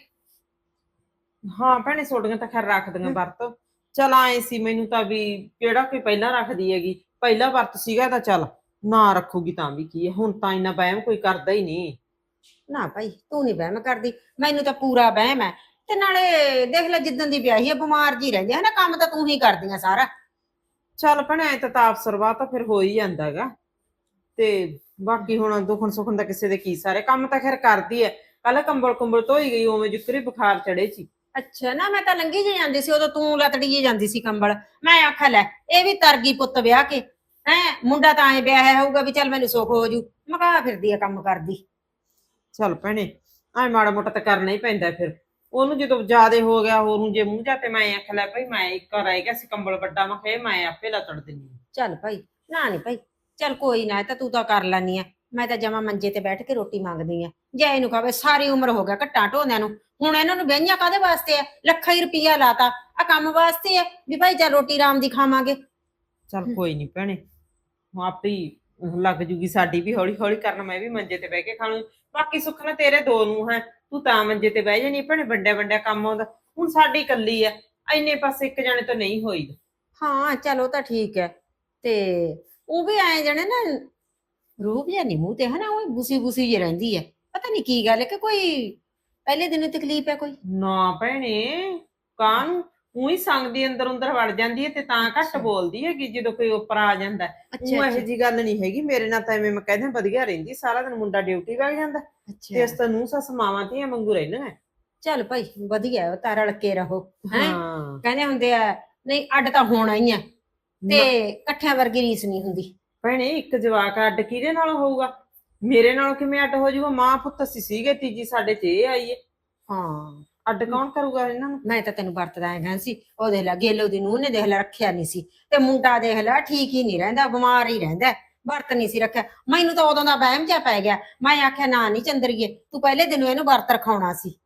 ਹਾਂ ਭੈਣੇ ਸੋਡੀਆਂ ਤਾਂ ਖੈਰ ਰੱਖਦੀਆਂ ਵਰਤ। ਚਲ ਆਏ ਸੀ ਮੈਨੂੰ ਤਾਂ ਵੀ ਕਿਹੜਾ ਕੋਈ ਪਹਿਲਾਂ ਰੱਖਦੀ ਹੈਗੀ ਪਹਿਲਾ ਵਰਤ ਸੀਗਾ ਤਾਂ ਚੱਲ। ਨਾ ਰੱਖੂਗੀ ਤਾਂ ਵੀ ਕੀ ਹੈ ਹੁਣ ਤਾਂ ਇੰਨਾ ਵਹਿਮ ਕੋਈ ਕਰਦਾ ਹੀ ਨਹੀਂ। ਨਾ ਭਾਈ ਤੂੰ ਨਹੀਂ ਵਹਿਮ ਕਰਦੀ ਮੈਨੂੰ ਤਾਂ ਪੂਰਾ ਵਹਿਮ ਹੈ। ਤੇ ਨਾਲੇ ਦੇਖ ਲੈ ਜਿੱਦਣ ਦੀ ਵਿਆਹੀ ਹੈ ਬਿਮਾਰ ਜੀ ਰਹਿੰਦੀ ਹੈ ਨਾ ਕੰਮ ਤਾਂ ਤੂੰ ਹੀ ਕਰਦੀਆਂ ਸਾਰਾ। ਚੱਲ ਭੈਣੇ ਤਾਂ ਤਾਪ ਸਰਵਾ ਤਾਂ ਫਿਰ ਹੋ ਹੀ ਜਾਂਦਾ ਹੈਗਾ। ਤੇ ਬਾਕੀ ਹੁਣ ਦੁਖਣ ਸੁਖਣ ਦਾ ਕਿਸੇ ਦੇ ਕੀ ਸਾਰੇ ਕੰਮ ਤਾਂ ਖੈਰ ਕਰਦੀ ਐ ਕੱਲ ਕੰਬਲ ਕੁੰਬਲ ਧੋਈ ਗਈ ਉਵੇਂ ਜਿਕਰੀ ਬੁਖਾਰ ਚੜੇ ਸੀ। ਅੱਛਾ ਨਾ ਮੈਂ ਤਾਂ ਲੰਗੀ ਜੀ ਜਾਂਦੀ ਸੀ ਉਦੋਂ ਤੂੰ ਲਤੜੀ ਜੀ ਜਾਂਦੀ ਸੀ ਕੰਬਲ। ਮੈਂ ਆਖਿਆ ਲੈ ਇਹ ਵੀ ਤਰਗੀ ਪੁੱਤ ਵਿਆਹ ਕੇ। ਹੈ ਮੁੰਡਾ ਤਾਂ ਐ ਵਿਆਹਿਆ ਹੋਊਗਾ ਵੀ ਚੱਲ ਮੈਨੂੰ ਸੁੱਖ ਹੋ ਜੂ। ਮੈਂ ਕਹਾ ਫਿਰਦੀ ਆ ਕੰਮ ਕਰਦੀ। ਚੱਲ ਭੈਣੇ ਐ ਮਾੜਾ ਮੋਟਾ ਤਾਂ ਕਰਨਾ ਹੀ ਪੈਂਦਾ ਫਿਰ। ਉਹਨੂੰ ਜਦੋਂ ਜ਼ਿਆਦੇ ਹੋ ਗਿਆ ਹੋਰ ਨੂੰ ਜੇ ਮੂੰਹ ਜਾ ਤੇ ਮੈਂ ਆਖ ਲੈ ਭਈ ਮੈਂ ਇੱਕ ਰਹਿ ਗਿਆ ਸੀ ਕੰਬਲ ਵੱਡਾ ਮੈਂ ਇਹ ਮੈਂ ਆਪੇ ਲਤੜ ਦਿੰਨੀ। ਚੱਲ ਭਾਈ ਨਾ ਨਹੀਂ ਭਾਈ ਚੱਲ ਕੋਈ ਨਾ ਇਹ ਤਾਂ ਤੂੰ ਤਾਂ ਕਰ ਲੈਨੀ ਆ। ਮੈਂ ਤਾਂ ਜਮਾ ਮੰਜੇ ਤੇ ਬੈਠ ਕੇ ਰੋਟੀ ਮੰਗਦੀ ਆ। ਜੇ ਇਹਨੂੰ ਕਹਵੇ ਸਾਰੀ ਉਮਰ ਹੋ ਗਿਆ ਘੱਟਾਂ ਢੋਂਦਿਆਂ ਨੂੰ ਹੁਣ ਇਹਨਾਂ ਨੂੰ ਵਿਆਹੀਆਂ ਕਾਦੇ ਵਾਸਤੇ ਆ? ਲੱਖਾਂ ਹੀ ਰੁਪਈਆ ਲਾਤਾ। ਆ ਕੰਮ ਵਾਸਤੇ ਆ ਵੀ ਭਾਈ ਚੱਲ ਰੋਟੀ ਆਰਾਮ ਦੀ ਖਾਵਾਂਗੇ। ਚੱਲ ਕੋਈ ਨਹੀਂ ਭੈਣੇ ਆਪੇ ਹੀ ਲੱਗ ਜੂਗੀ ਸਾਡੀ ਵੀ ਹੌਲੀ ਹੌਲੀ ਕਰਨ ਮੈਂ ਵੀ ਮੰਜੇ ਤੇ ਬਹਿ ਕੇ ਖਾ ਲੂੰ ਬਾਕੀ ਸੁੱਖ ਨਾ ਤੇਰੇ ਦੋ ਨੂੰ ਹੈ ਤੂੰ ਤਾਂ ਮੰਜੇ ਤੇ ਬਹਿ ਜਾਨੀ ਭੈਣੇ ਵੱਡੇ ਵੱਡੇ ਕੰਮ ਆਉਂਦਾ। ਹੁਣ ਸਾਡੀ ਇਕੱਲੀ ਆ ਇੰਨੇ ਪਾਸੇ ਇੱਕ ਜਾਣੇ ਤੋਂ ਨਹੀਂ ਹੋਈ ਹਾਂ ਚਲੋ ਤਾਂ ਠੀਕ ਹੈ। ਤੇ ਉਹ ਵੀ ਆਏ ਜਣੇ ਨਾ ਰੂਪ ਜਾਂ ਮੂੰਹ ਤੇ ਹਨਾ ਉਹ ਬੁਸੀ ਬੁਸੀ ਜਿਹੀ ਰਹਿੰਦੀ ਹੈ ਪਤਾ ਨਹੀਂ ਕੀ ਗੱਲ ਹੈ ਕਿ ਕੋਈ ਪਹਿਲੇ ਦਿਨ ਤਕਲੀਫ ਹੈ ਕੋਈ? ਨਾ ਭੈਣੇ ਕਾਹਨੂੰ? ਉਹੀ ਸੰਗ ਦੀ ਅੰਦਰ ਅੰਦਰ ਵੜ ਜਾਂਦੀ ਹੈ ਤੇ ਤਾਂ ਘੱਟ। ਬੋਲਦੀ ਹੈਗੀ ਜਦੋਂ ਕੋਈ ਉੱਪਰ ਆ ਜਾਂਦਾ। ਉਹ ਇਹੋ ਜੀ ਗੱਲ ਨਹੀਂ ਹੈਗੀ। ਮੇਰੇ ਨਾਲ ਤਾਂ ਐਵੇਂ ਮੈਂ ਕਹਿੰਦਾ ਵਧੀਆ ਰਹਿੰਦੀ ਸਾਰਾ ਦਿਨ ਮੁੰਡਾ ਡਿਊਟੀ ਵਗ ਜਾਂਦਾ ਤੇ ਇਸ ਤਾਂ ਨੂੰ ਸੱਸ ਮਾਵਾਂ ਧੀਆਂ ਵਾਂਗੂ ਰਹਿੰਦੀਆਂ ਚੱਲ ਭਾਈ ਵਧੀਆ ਤਾਂ ਰਲ ਕੇ ਰਹੋ ਹੈਂ? ਕਹਿੰਦੇ ਹੁੰਦੇ ਆ ਨਹੀਂ ਅੱਡ ਤਾਂ ਹੋਣਾ ਹੀ ਆ ਤੇ ਤੇ ਇਕੱਠਿਆਂ ਵਰਗੀ ਰੀਸ ਨਹੀਂ ਹੁੰਦੀ। ਭੈਣੇ ਇੱਕ ਜਵਾਕ ਅੱਡ ਕਿਹਦੇ ਨਾਲ ਹੋਊਗਾ? ਮੇਰੇ ਨਾਲ ਕਿਵੇਂ ਅੱਡ ਹੋ ਜਾਊਗਾ? ਮਾਂ ਪੁੱਤ ਅਸੀਂ ਸੀਗੇ ਤੀਜੀ ਸਾਡੇ ਚ ਇਹ ਆਈ ਹੈ। ਹਾਂ। ਅੱਡ ਕੌਣ ਕਰੂਗਾ ਇਹਨਾਂ ਨੂੰ? ਮੈਂ ਤਾਂ ਤੈਨੂੰ ਵਰਤਦਾ ਆਇਆ ਸੀ। ਉਹ ਦੇਖ ਲੈ ਗੇਲੋ ਦੀ ਨੂੰਹ ਨੇ ਦੇਖ ਲੈ ਰੱਖਿਆ ਨਹੀਂ ਸੀ। ਤੇ ਮੁੰਡਾ ਦੇਖ ਲੈ ਠੀਕ ਹੀ ਨਹੀਂ ਰਹਿੰਦਾ ਬਿਮਾਰ ਹੀ ਰਹਿੰਦਾ ਵਰਤ ਨਹੀਂ ਸੀ ਰੱਖਿਆ। ਮੈਨੂੰ ਤਾਂ ਉਦੋਂ ਦਾ ਵਹਿਮ ਜਿਹਾ ਪੈ ਗਿਆ। ਮੈਂ ਆਖਿਆ ਨਾ ਨਹੀਂ ਚੰਦਰੀਏ ਤੂੰ ਪਹਿਲੇ ਦਿਨ ਇਹਨੂੰ ਵਰਤ ਰਖਾਉਣਾ ਸੀ।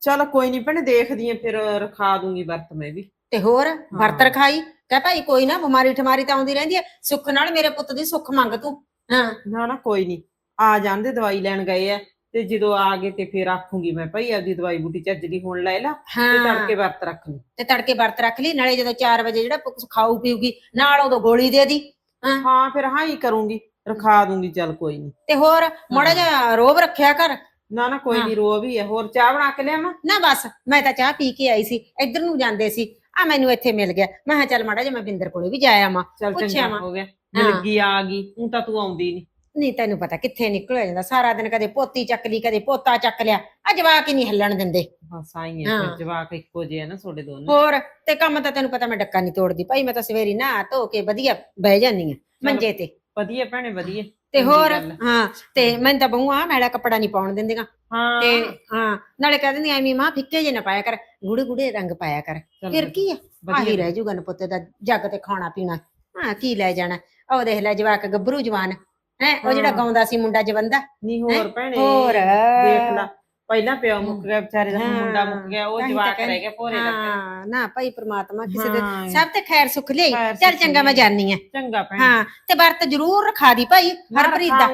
ਚੱਲ ਕੋਈ ਨਹੀਂ ਭੈਣੇ ਦੇਖਦੀ ਆ ਫਿਰ ਰਖਾ ਦੂੰਗੀ ਵਰਤ ਮੈਂ ਵੀ। ਤੇ ਹੋਰ ਵਰਤ। ਰਖਾਈ? ਕਹਿ ਭਾਈ ਕੋਈ ਨਾ ਬਿਮਾਰੀ ਠਮਾਰੀ ਤਾਂ ਆਉਂਦੀ ਰਹਿੰਦੀ ਹੈ। ਸੁੱਖ ਨਾਲ ਮੇਰੇ ਪੁੱਤ ਦੀ ਸੁੱਖ ਮੰਗ ਤੂੰ। ਹਾਂ। ਨਾ ਨਾ ਕੋਈ ਨਹੀਂ ਆ ਜਾਂਦੇ ਦਵਾਈ ਲੈਣ ਗਏ ਆ ਤੇ ਜਦੋਂ ਆ ਗਏ ਤੇ ਫਿਰ ਆਖੂੰਗੀ ਮੈਂ ਭਾਈ ਆਪਦੀ ਦਵਾਈ ਬੂਟੀ ਚੱਜ ਦੀ ਹੁਣ ਲੈ ਲਾ ਤੇ ਹਾਂ। ਤੜਕੇ ਵਰਤ ਰੱਖ ਲਈ। ਤੇ ਤੜਕੇ ਵਰਤ ਰੱਖ ਲਈ ਨਾਲੇ ਜਦੋਂ 4 ਵਜੇ ਜਿਹੜਾ ਪੁੱਤ ਖਾਊ ਪੀਊਗੀ ਨਾਲ ਉਦੋਂ ਗੋਲੀ ਦੇ ਦੀ ਹਾਂ। ਫਿਰ ਹਾਂ ਹੀ ਕਰੂੰਗੀ ਰਖਾ ਦੂੰਗੀ ਚੱਲ ਕੋਈ ਨਹੀਂ ਤੇ ਹੋਰ ਮਾੜਾ ਜਿਹਾ ਰੋਬ ਰੱਖਿਆ ਕਰ। ਨਾ ਨਾ ਕੋਈ ਹਾਂ। ਨਹੀਂ ਰੋ ਵੀ ਹੈ ਹੋਰ ਚਾਹ ਬਣਾ ਕੇ ਲਿਆਵਾਂ? ਨਾ ਬਸ ਮੈਂ ਤਾਂ ਚਾਹ ਪੀ ਕੇ ਆਈ ਸੀ ਇੱਧਰ ਨੂੰ ਜਾਂਦੇ ਸੀ ਆ ਮੈਨੂੰ ਇੱਥੇ ਮਿਲ ਗਿਆ। ਮੈਂ ਕਿਹਾ ਚੱਲ ਮਾੜਾ ਜਿਹਾ ਮੈਂ ਬਿੰਦਰ ਕੋਲੇ ਵੀ ਜਾ ਆਵਾਂ ਚੱਲ ਪੁੱਛਿਆ ਚੰਗਾ ਵਾਂ। ਹੋ ਗਿਆ। ਹਾਂ। ਮਿਲ ਗਈ ਆ ਗਈ ਹੁਣ ਤਾਂ ਤੂੰ ਆਉਂਦੀ ਨਹੀਂ ਨਹੀਂ ਤੈਨੂੰ ਪਤਾ ਕਿੱਥੇ ਨਿਕਲਿਆ ਜਾਂਦਾ। ਸਾਰਾ ਦਿਨ ਕਦੇ ਪੋਤੀ ਚੱਕ ਲਈ ਕਦੇ ਪੋਤਾ ਚੱਕ ਲਿਆ। ਆ ਜਵਾਕ ਹੀ ਨਹੀਂ ਹੱਲਣ ਦਿੰਦੇ। ਬਸ ਆਈ ਹੈ। ਹਾਂ। ਫਿਰ ਜਵਾਕ ਇੱਕੋ ਜਿਹੇ ਆ ਨਾ ਤੁਹਾਡੇ ਦੋਨੋਂ। ਹੋਰ ਤੇ ਕੰਮ ਤਾਂ ਤੈਨੂੰ ਪਤਾ ਮੈਂ ਡੱਕਾ ਨਹੀਂ ਤੋੜਦੀ। ਭਾਈ ਮੈਂ ਤਾਂ ਸਵੇਰੀ ਨਾ ਧੋ ਕੇ ਵਧੀਆ ਬਹਿ ਜਾਂਦੀ ਆ ਮੰਜੇ ਤੇ। ਵਧੀਆ ਭੈਣੇ ਵਧੀਆ। ਤੇ ਚੰਗੀ ਹੋਰ ਗੱਲ ਹੈ। ਹਾਂ ਤੇ ਮੈਂ ਤਾਂ ਬਹੂਆ ਮੈਲਾ ਕੱਪੜਾ ਨਹੀਂ ਪਾਉਣ ਦਿੰਦੀਆਂ। ਹਾਂ। ਤੇ ਹਾਂ ਨਾਲੇ ਕਹਿ ਦਿੰਦੀ ਐਵੇਂ ਮਾਂ ਫਿੱਕੇ ਜੇ ਨਾ ਪਾਇਆ ਕਰ ਗੂੜੇ ਗੂੜੇ ਰੰਗ ਪਾਇਆ ਕਰ। ਚੱਲ ਫਿਰ ਕੀ ਆ? ਆਹੀ ਵਧੀਆ ਰਹਿ ਜੂਗਾ ਨਪੁੱਤੇ ਦਾ ਜੱਗ ਤੇ ਖਾਣਾ ਪੀਣਾ। ਹਾਂ ਕੀ ਲੈ ਜਾਣਾ? ਉਹ ਦੇਖ ਲੈ ਜਵਾਕ ਗੱਭਰੂ ਜਵਾਨ। ਹੈ ਉਹ ਜਿਹੜਾ ਹਾਂ। ਗਾਉਂਦਾ ਸੀ ਮੁੰਡਾ ਜਵੰਦਾ ਨਹੀਂ ਹੈਂ? ਹੋਰ ਭੈਣੇ ਹੋਰ ਦੇਖ ਲਾ ਪਹਿਲਾਂ ਪਿਓ ਮੁੱਕ ਗਿਆ ਵਿਚਾਰੇ ਦਾ ਹੁਣ ਮੁੰਡਾ ਮੁੱਕ ਗਿਆ ਉਹ ਤਾਂ ਹੀ ਤਾਂ ਜਵਾਕ ਰਹਿ ਕਹਿੰਦੀ- ਗਿਆ ਭੋਰੇ ਦਾ ਹਾਂ ਨਾ ਭਾਈ ਪ੍ਰਮਾਤਮਾ ਕਿਸੇ ਦੇ ਹਾਂ। ਸਭ ਤੇ ਖੈਰ ਸੁਖ ਲਈ ਖੈਰ ਚੱਲ ਸੁੱਖ ਚੰਗਾ ਮੈਂ। ਜਾਨੀ ਆ ਚੰਗਾ ਭੈਣੇ ਹਾਂ ਤੇ ਵਰਤ ਜ਼ਰੂਰ ਰਖਾ ਦੀ ਭਾਈ ਹਰਪ੍ਰੀਤ ਦਾ